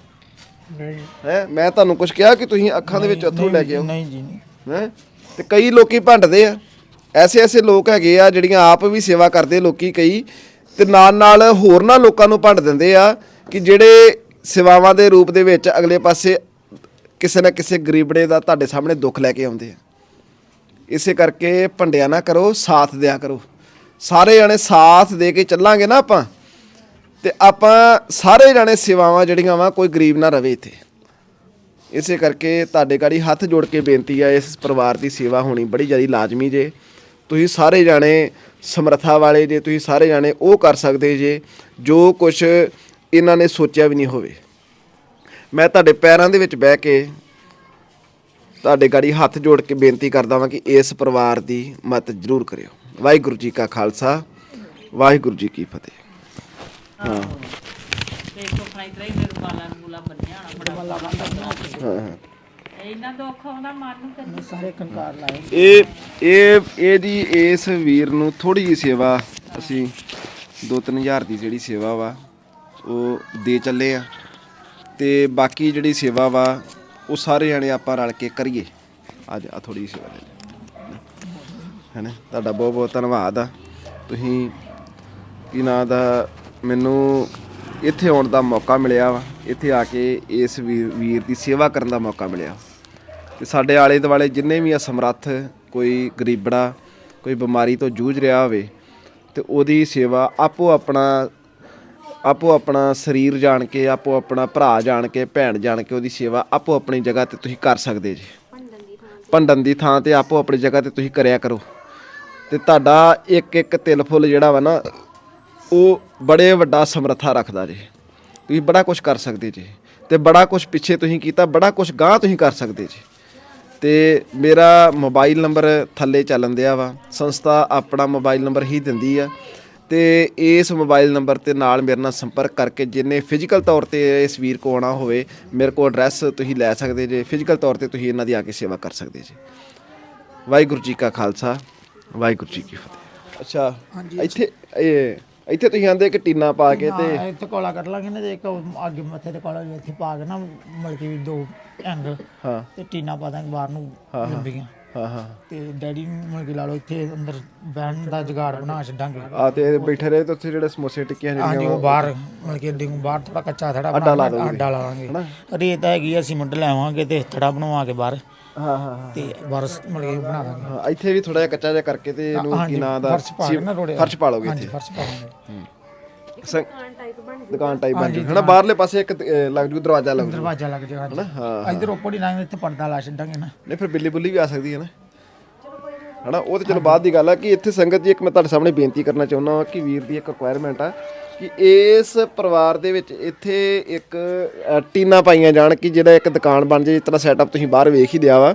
ਨਹੀਂ। ਹੈ ਮੈਂ ਤੁਹਾਨੂੰ ਕੁਝ ਕਿਹਾ ਕਿ ਤੁਸੀਂ ਅੱਖਾਂ ਦੇ ਵਿੱਚ ਅਥਰੂ ਲੈ ਕੇ ਆਓ। ਨਹੀਂ ਜੀ ਨਹੀਂ। ਹੈ ਤੇ ਕਈ ਲੋਕੀ ਭੰਡਦੇ ਆ। ਐਸੇ ਐਸੇ ਲੋਕ ਹੈਗੇ ਆ ਜਿਹੜੀਆਂ ਆਪ ਵੀ ਸੇਵਾ ਕਰਦੇ ਲੋਕੀ ਕਈ ਤੇ ਨਾਲ ਨਾਲ ਹੋਰਨਾਂ ਲੋਕਾਂ ਨੂੰ ਭੰਡ ਦਿੰਦੇ ਆ ਕਿ ਜਿਹੜੇ ਸੇਵਾਵਾਂ ਦੇ ਰੂਪ ਦੇ ਵਿੱਚ ਅਗਲੇ ਪਾਸੇ ਕਿਸੇ ਨਾ ਕਿਸੇ ਗਰੀਬੜੇ ਦਾ ਤੁਹਾਡੇ ਸਾਹਮਣੇ ਦੁੱਖ ਲੈ ਕੇ ਆਉਂਦੇ ਆ। ਇਸੇ ਕਰਕੇ ਭੰਡਿਆ ਨਾ ਕਰੋ, ਸਾਥ ਦਿਆ ਕਰੋ। ਸਾਰੇ ਜਣੇ ਸਾਥ ਦੇ ਕੇ ਚੱਲਾਂਗੇ ਨਾ ਆਪਾਂ। ਤੇ ਆਪਾਂ ਸਾਰੇ ਜਣੇ ਸੇਵਾਵਾਂ ਜਿਹੜੀਆਂ ਵਾ ਕੋਈ ਗਰੀਬ ਨਾ ਰਵੇ ਇੱਥੇ। ਇਸੇ ਕਰਕੇ ਤੁਹਾਡੇ ਗਾੜੀ ਹੱਥ ਜੋੜ ਕੇ ਬੇਨਤੀ ਆ, ਇਸ ਪਰਿਵਾਰ ਦੀ ਸੇਵਾ ਹੋਣੀ ਬੜੀ ਜ਼ਿਆਦਾ ਲਾਜ਼ਮੀ ਜੇ। ਤੁਸੀਂ ਸਾਰੇ ਜਾਣੇ ਸਮਰੱਥਾ ਵਾਲੇ ਜੇ ਤੁਸੀਂ ਸਾਰੇ ਜਾਣੇ ਉਹ ਕਰ ਸਕਦੇ ਜੇ ਜੋ ਕੁਝ ਇਹਨਾਂ ਨੇ ਸੋਚਿਆ ਵੀ ਨਹੀਂ ਹੋਵੇ। ਮੈਂ ਤੁਹਾਡੇ ਪੈਰਾਂ ਦੇ ਵਿੱਚ ਬਹਿ ਕੇ ਤੁਹਾਡੇ ਗਾੜੀ ਹੱਥ ਜੋੜ ਕੇ ਬੇਨਤੀ ਕਰਦਾ ਵਾਂ ਕਿ ਇਸ ਪਰਿਵਾਰ ਦੀ ਮਦਦ ਜ਼ਰੂਰ ਕਰਿਓ। ਵਾਹਿਗੁਰੂ ਜੀ ਕਾ ਖਾਲਸਾ ਵਾਹਿਗੁਰੂ ਜੀ ਕੀ ਫਤਿਹ। ਹਾਂ। ਤੇ ਸੁਖਣਾ ਇਤਰਾ ਹੀ ਫਿਰ ਬਾਲਾਂ ਨੂੰ ਬੂਲਾ ਬੰਨਿਆ ਹੋਣਾ ਬੜਾ ਹਾਂ ਹਾਂ। ਇੰਨਾ ਦੁੱਖ ਆਉਂਦਾ ਮਨ ਨੂੰ ਤੇ ਸਾਰੇ ਕੰਕਾਰ ਲਾਏ। ਇਹ ਇਹ ਇਹਦੀ ਇਸ ਵੀਰ ਨੂੰ ਥੋੜੀ ਜਿਹੀ ਸੇਵਾ ਅਸੀਂ 2-3000 ਦੀ ਜਿਹੜੀ ਸੇਵਾ ਵਾ ਉਹ ਦੇ ਚੱਲੇ ਆ। ਤੇ ਬਾਕੀ ਜਿਹੜੀ ਸੇਵਾ ਵਾ ਉਹ ਸਾਰੇ ਜਣੇ ਆਪਾਂ ਰਲ ਕੇ ਕਰੀਏ। ਅੱਜ ਆ ਥੋੜੀ ਸੇਵਾ ਲੈ ਲੈ ਹੈਨਾ? ਤੁਹਾਡਾ ਬਹੁਤ ਬਹੁਤ ਧੰਨਵਾਦ ਆ। ਤੁਸੀਂ ਕੀ ਨਾਂ ਦਾ ਮੈਨੂੰ ਇੱਥੇ ਆਉਣ ਦਾ ਮੌਕਾ ਮਿਲਿਆ ਵਾ। ਇੱਥੇ ਆ ਕੇ ਇਸ ਵੀਰ ਵੀਰ ਦੀ ਸੇਵਾ ਕਰਨ ਦਾ ਮੌਕਾ ਮਿਲਿਆ। ਤੇ ਸਾਡੇ ਆਲੇ ਦੁਆਲੇ ਜਿੰਨੇ ਵੀ ਆ ਸਮਰੱਥ, ਕੋਈ ਗਰੀਬੜਾ, ਕੋਈ ਬਿਮਾਰੀ ਤੋਂ ਜੂਝ ਰਿਹਾ ਹੋਵੇ, ਤੇ ਉਹਦੀ ਸੇਵਾ ਆਪੋ ਆਪਣਾ ਆਪੋ ਆਪਣਾ ਸਰੀਰ ਜਾਣ ਕੇ, ਆਪੋ ਆਪਣਾ ਭਰਾ ਜਾਣ ਕੇ, ਭੈਣ ਜਾਣ ਕੇ ਉਹਦੀ ਸੇਵਾ ਆਪੋ ਆਪਣੀ ਜਗ੍ਹਾ ਤੇ ਤੁਸੀਂ ਕਰ ਸਕਦੇ ਜੀ। ਭੰਡਨ ਦੀ ਥਾਂ ਤੇ ਆਪੋ ਆਪਣੀ ਜਗ੍ਹਾ ਤੇ ਤੁਸੀਂ ਕਰਿਆ ਕਰੋ। ਤੇ ਤੁਹਾਡਾ ਇੱਕ ਇੱਕ ਤਿਲ ਫੁੱਲ ਜਿਹੜਾ ਵਾ ਨਾ, ਉਹ ਬੜੇ ਵੱਡਾ ਸਮਰੱਥਾ ਰੱਖਦਾ ਜੀ। ਤੁਸੀਂ ਬੜਾ ਕੁਝ ਕਰ ਸਕਦੇ ਜੀ। ਤੇ ਬੜਾ ਕੁਝ ਪਿੱਛੇ ਤੁਸੀਂ ਕੀਤਾ, ਬੜਾ ਕੁਝ ਗਾਂ ਤੁਸੀਂ ਕਰ ਸਕਦੇ ਜੀ। ਤੇ ਮੇਰਾ ਮੋਬਾਈਲ ਨੰਬਰ ਥੱਲੇ ਚੱਲਣ ਦਿਆ ਵਾ। ਸੰਸਥਾ ਆਪਣਾ ਮੋਬਾਈਲ ਨੰਬਰ ਹੀ ਦਿੰਦੀ ਆ। ਤੇ ਇਸ ਮੋਬਾਈਲ ਨੰਬਰ ਤੇ ਨਾਲ ਮੇਰੇ ਨਾਲ ਸੰਪਰਕ ਕਰਕੇ ਜਿੰਨੇ ਫਿਜ਼ੀਕਲ ਤੌਰ ਤੇ ਇਸ ਵੀਰ ਕੋ ਆਉਣਾ ਹੋਵੇ ਮੇਰੇ ਕੋਲ ਐਡਰੈਸ ਤੁਸੀਂ ਲੈ ਸਕਦੇ ਜੇ। ਫਿਜ਼ੀਕਲ ਤੌਰ ਤੇ ਤੁਸੀਂ ਇਹਨਾਂ ਦੀ ਆ ਕੇ ਸੇਵਾ ਕਰ ਸਕਦੇ ਜੀ। ਵਾਹਿਗੁਰੂ ਜੀ ਕਾ ਖਾਲਸਾ ਵਾਹਿਗੁਰੂ ਜੀ ਕੀ ਫਤਿਹ। ਅੱਛਾ ਇੱਥੇ ਇਹ ਇੱਥੇ ਤੁਸੀਂ ਆਂਦੇ ਕਿ ਟੀਨਾ ਪਾ ਕੇ ਤੇ ਹਾਂ, ਇੱਥੇ ਕੋਲਾ ਕੱਢ ਲਾਂਗੇ ਨਾ ਤੇ ਇੱਕ ਅੱਗੇ ਮੱਥੇ ਤੇ ਕੋਲਾ ਵੀ ਇੱਥੇ ਪਾ ਕੇ ਨਾ ਮਤਲਬ ਕਿ ਦੋ ਐਂਗਲ ਹਾਂ। ਤੇ ਟੀਨਾ ਪਾ ਦਾਂਗੇ ਬਾਹਰ ਨੂੰ ਲੰਬੀਆਂ। ਹਾਂ ਹਾਂ। ਤੇ ਡੈਡੀ ਨੂੰ ਮਤਲਬ ਕਿ ਲਾ ਲਓ ਇੱਥੇ ਅੰਦਰ ਬਹਿਣ ਦਾ ਜੁਗਾੜ ਬਣਾ ਛੱਡਾਂਗੇ। ਆ ਤੇ ਬੈਠੇ ਰਹੇ ਤੇ ਉੱਥੇ ਜਿਹੜੇ ਸਮੋਸੇ ਟਿੱਕੀਆਂ ਹਾਂਜੀ ਜਿਹੜੀਆਂ ਉਹ ਬਾਹਰ ਮਤਲਬ ਕਿ ਅੱਡੇ ਨੂੰ ਬਾਹਰ ਥੋੜਾ ਕੱਚਾ ਥੜਾ ਅੱਡਾ ਲਾ ਲਾਵਾਂਗੇ ਰੇਤ ਹੈਗੀ ਆ, ਸੀਮੈਂਟ ਲੈਵਾਂਗੇ ਤੇ ਥੜਾ ਬਣਵਾ ਕੇ ਬਾਹਰ। ਹਾਂ ਹਾਂ ਹਾਂ ਤੇ ਮਤਲਬ ਕਿ ਬਣਾ ਦਾਂਗੇ। ਹਾਂ, ਇੱਥੇ ਵੀ ਥੋੜਾ ਜਿਹਾ ਕੱਚਾ ਜਿਹਾ ਕਰਕੇ ਤੇ ਇਹਨੂੰ ਕੀ ਹਾਂਜੀ, ਨਾਂ ਦਾ ਫਰਸ਼ ਪਾ ਨਾ ਰੋੜੇ ਫਰਸ਼ ਪਾ ਲਓਗੇ ਹਾਂਜੀ ਇੱਥੇ। ਫਰਸ਼ ਪਾ ਦਾਂਗੇ ਸੰ- ਦੁਕਾਨ ਟਾਈਪ ਬਣ ਜੂ ਹਨਾ ਬਾਹਰਲੇ ਪਾਸੇ ਇੱਕ ਅਹ, ਲੱਗ ਜੂ ਦਰਵਾਜ਼ਾ ਲੱਗ ਜੂ। ਦਰਵਾਜ਼ਾ ਲੱਗ ਜਾਏਗਾ ਹਾਂ ਇੱਧਰ ਉੱਪਰ ਹੀ ਨਾ ਇੱਥੇ ਪਰਦਾ ਲਾ ਛੱਡਾਂਗੇ ਨਾ। ਨਹੀਂ ਫਿਰ ਬਿੱਲੀ ਬੁੱਲੀ ਵੀ ਆ ਸਕਦੀ ਹੈ ਨਾ। ਹਨਾ ਉਹ ਤੇ ਚਲੋ ਬਾਅਦ ਦੀ ਗੱਲ ਆ ਕਿ ਇੱਥੇ ਸੰਗਤ ਜੀ ਇੱਕ ਮੈਂ ਤੁਹਾਡੇ ਸਾਹਮਣੇ ਬੇਨਤੀ ਕਰਨਾ ਚਾਹੁੰਦਾ ਹਾਂ ਕਿ ਵੀਰ ਦੀ ਇੱਕ ਰਿਕੁਆਇਰਮੈਂਟ ਆ ਕਿ ਇਸ ਪਰਿਵਾਰ ਦੇ ਵਿੱਚ ਇੱਥੇ ਇੱਕ ਟੀਨਾ ਪਾਈਆਂ ਜਾਣ ਕਿ ਜਿਹੜਾ ਇੱਕ ਦੁਕਾਨ ਬਣ ਜੇ ਜਿਸ ਤਰ੍ਹਾਂ ਸੈਟਅਪ ਤੁਸੀਂ ਬਾਹਰ ਵੇਖ ਹੀ ਦਿਆ ਵਾ,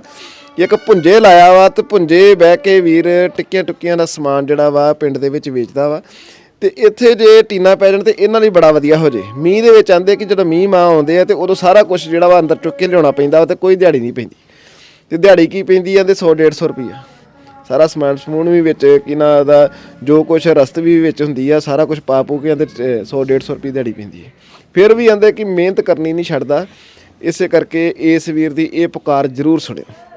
ਕਿ ਇੱਕ ਪੁੰਜੇ ਲਾਇਆ ਵਾ ਤੇ ਪੁੰਜੇ ਬਹਿ ਕੇ ਵੀਰ ਟਿੱਕੀਆਂ ਟੁੱਕੀਆਂ ਦਾ ਸਮਾਨ ਜਿਹੜਾ ਵਾ ਪਿੰਡ ਦੇ ਵਿੱਚ ਵੇਚਦਾ ਵਾ। ਤੇ ਇੱਥੇ ਜੇ ਟੀਨਾ ਪੈ ਜਾਣ ਤੇ ਇਹਨਾਂ ਲਈ ਬੜਾ ਵਧੀਆ ਹੋ ਜੇ। ਮੀਂਹ ਦੇ ਵਿੱਚ ਆਂਦੇ ਕਿ ਜਦੋਂ ਮੀਂਹ ਮਾਂ ਆਉਂਦੇ ਆ ਤੇ ਉਦੋਂ ਸਾਰਾ ਕੁਝ ਜਿਹੜਾ ਵਾ ਅੰਦਰ ਚੁੱਕ ਕੇ ਲਿਆਉਣਾ ਪੈਂਦਾ ਵਾ ਤੇ ਕੋਈ ਦਿਹਾੜੀ ਨਹੀਂ ਪੈਂਦੀ। ਤੇ ਦਿਹਾੜੀ ਕੀ ਪੈਂਦੀ ਆ? ਤੇ 100 150 ਰੁਪਈਆ। ਸਾਰਾ ਸਮਾਨ ਸਮੂਨ ਵੀ ਵਿੱਚ ਕਿਨਾ ਦਾ ਜੋ ਕੁਝ ਰਸਤ ਵੀ ਵਿੱਚ ਹੁੰਦੀ ਆ, ਸਾਰਾ ਕੁਝ ਪਾ ਪੂ ਕੇ ਆਂਦੇ 100 150 ਰੁਪਏ ਦਿਹਾੜੀ ਪੈਂਦੀ ਹੈ ਫਿਰ ਵੀ ਆਂਦੇ ਕਿ ਮਿਹਨਤ ਕਰਨੀ ਨਹੀਂ ਛੱਡਦਾ, ਇਸੇ ਕਰਕੇ ਇਸ ਵੀਰ ਦੀ ਇਹ ਪੁਕਾਰ ਜ਼ਰੂਰ ਸੁਣਿਓ।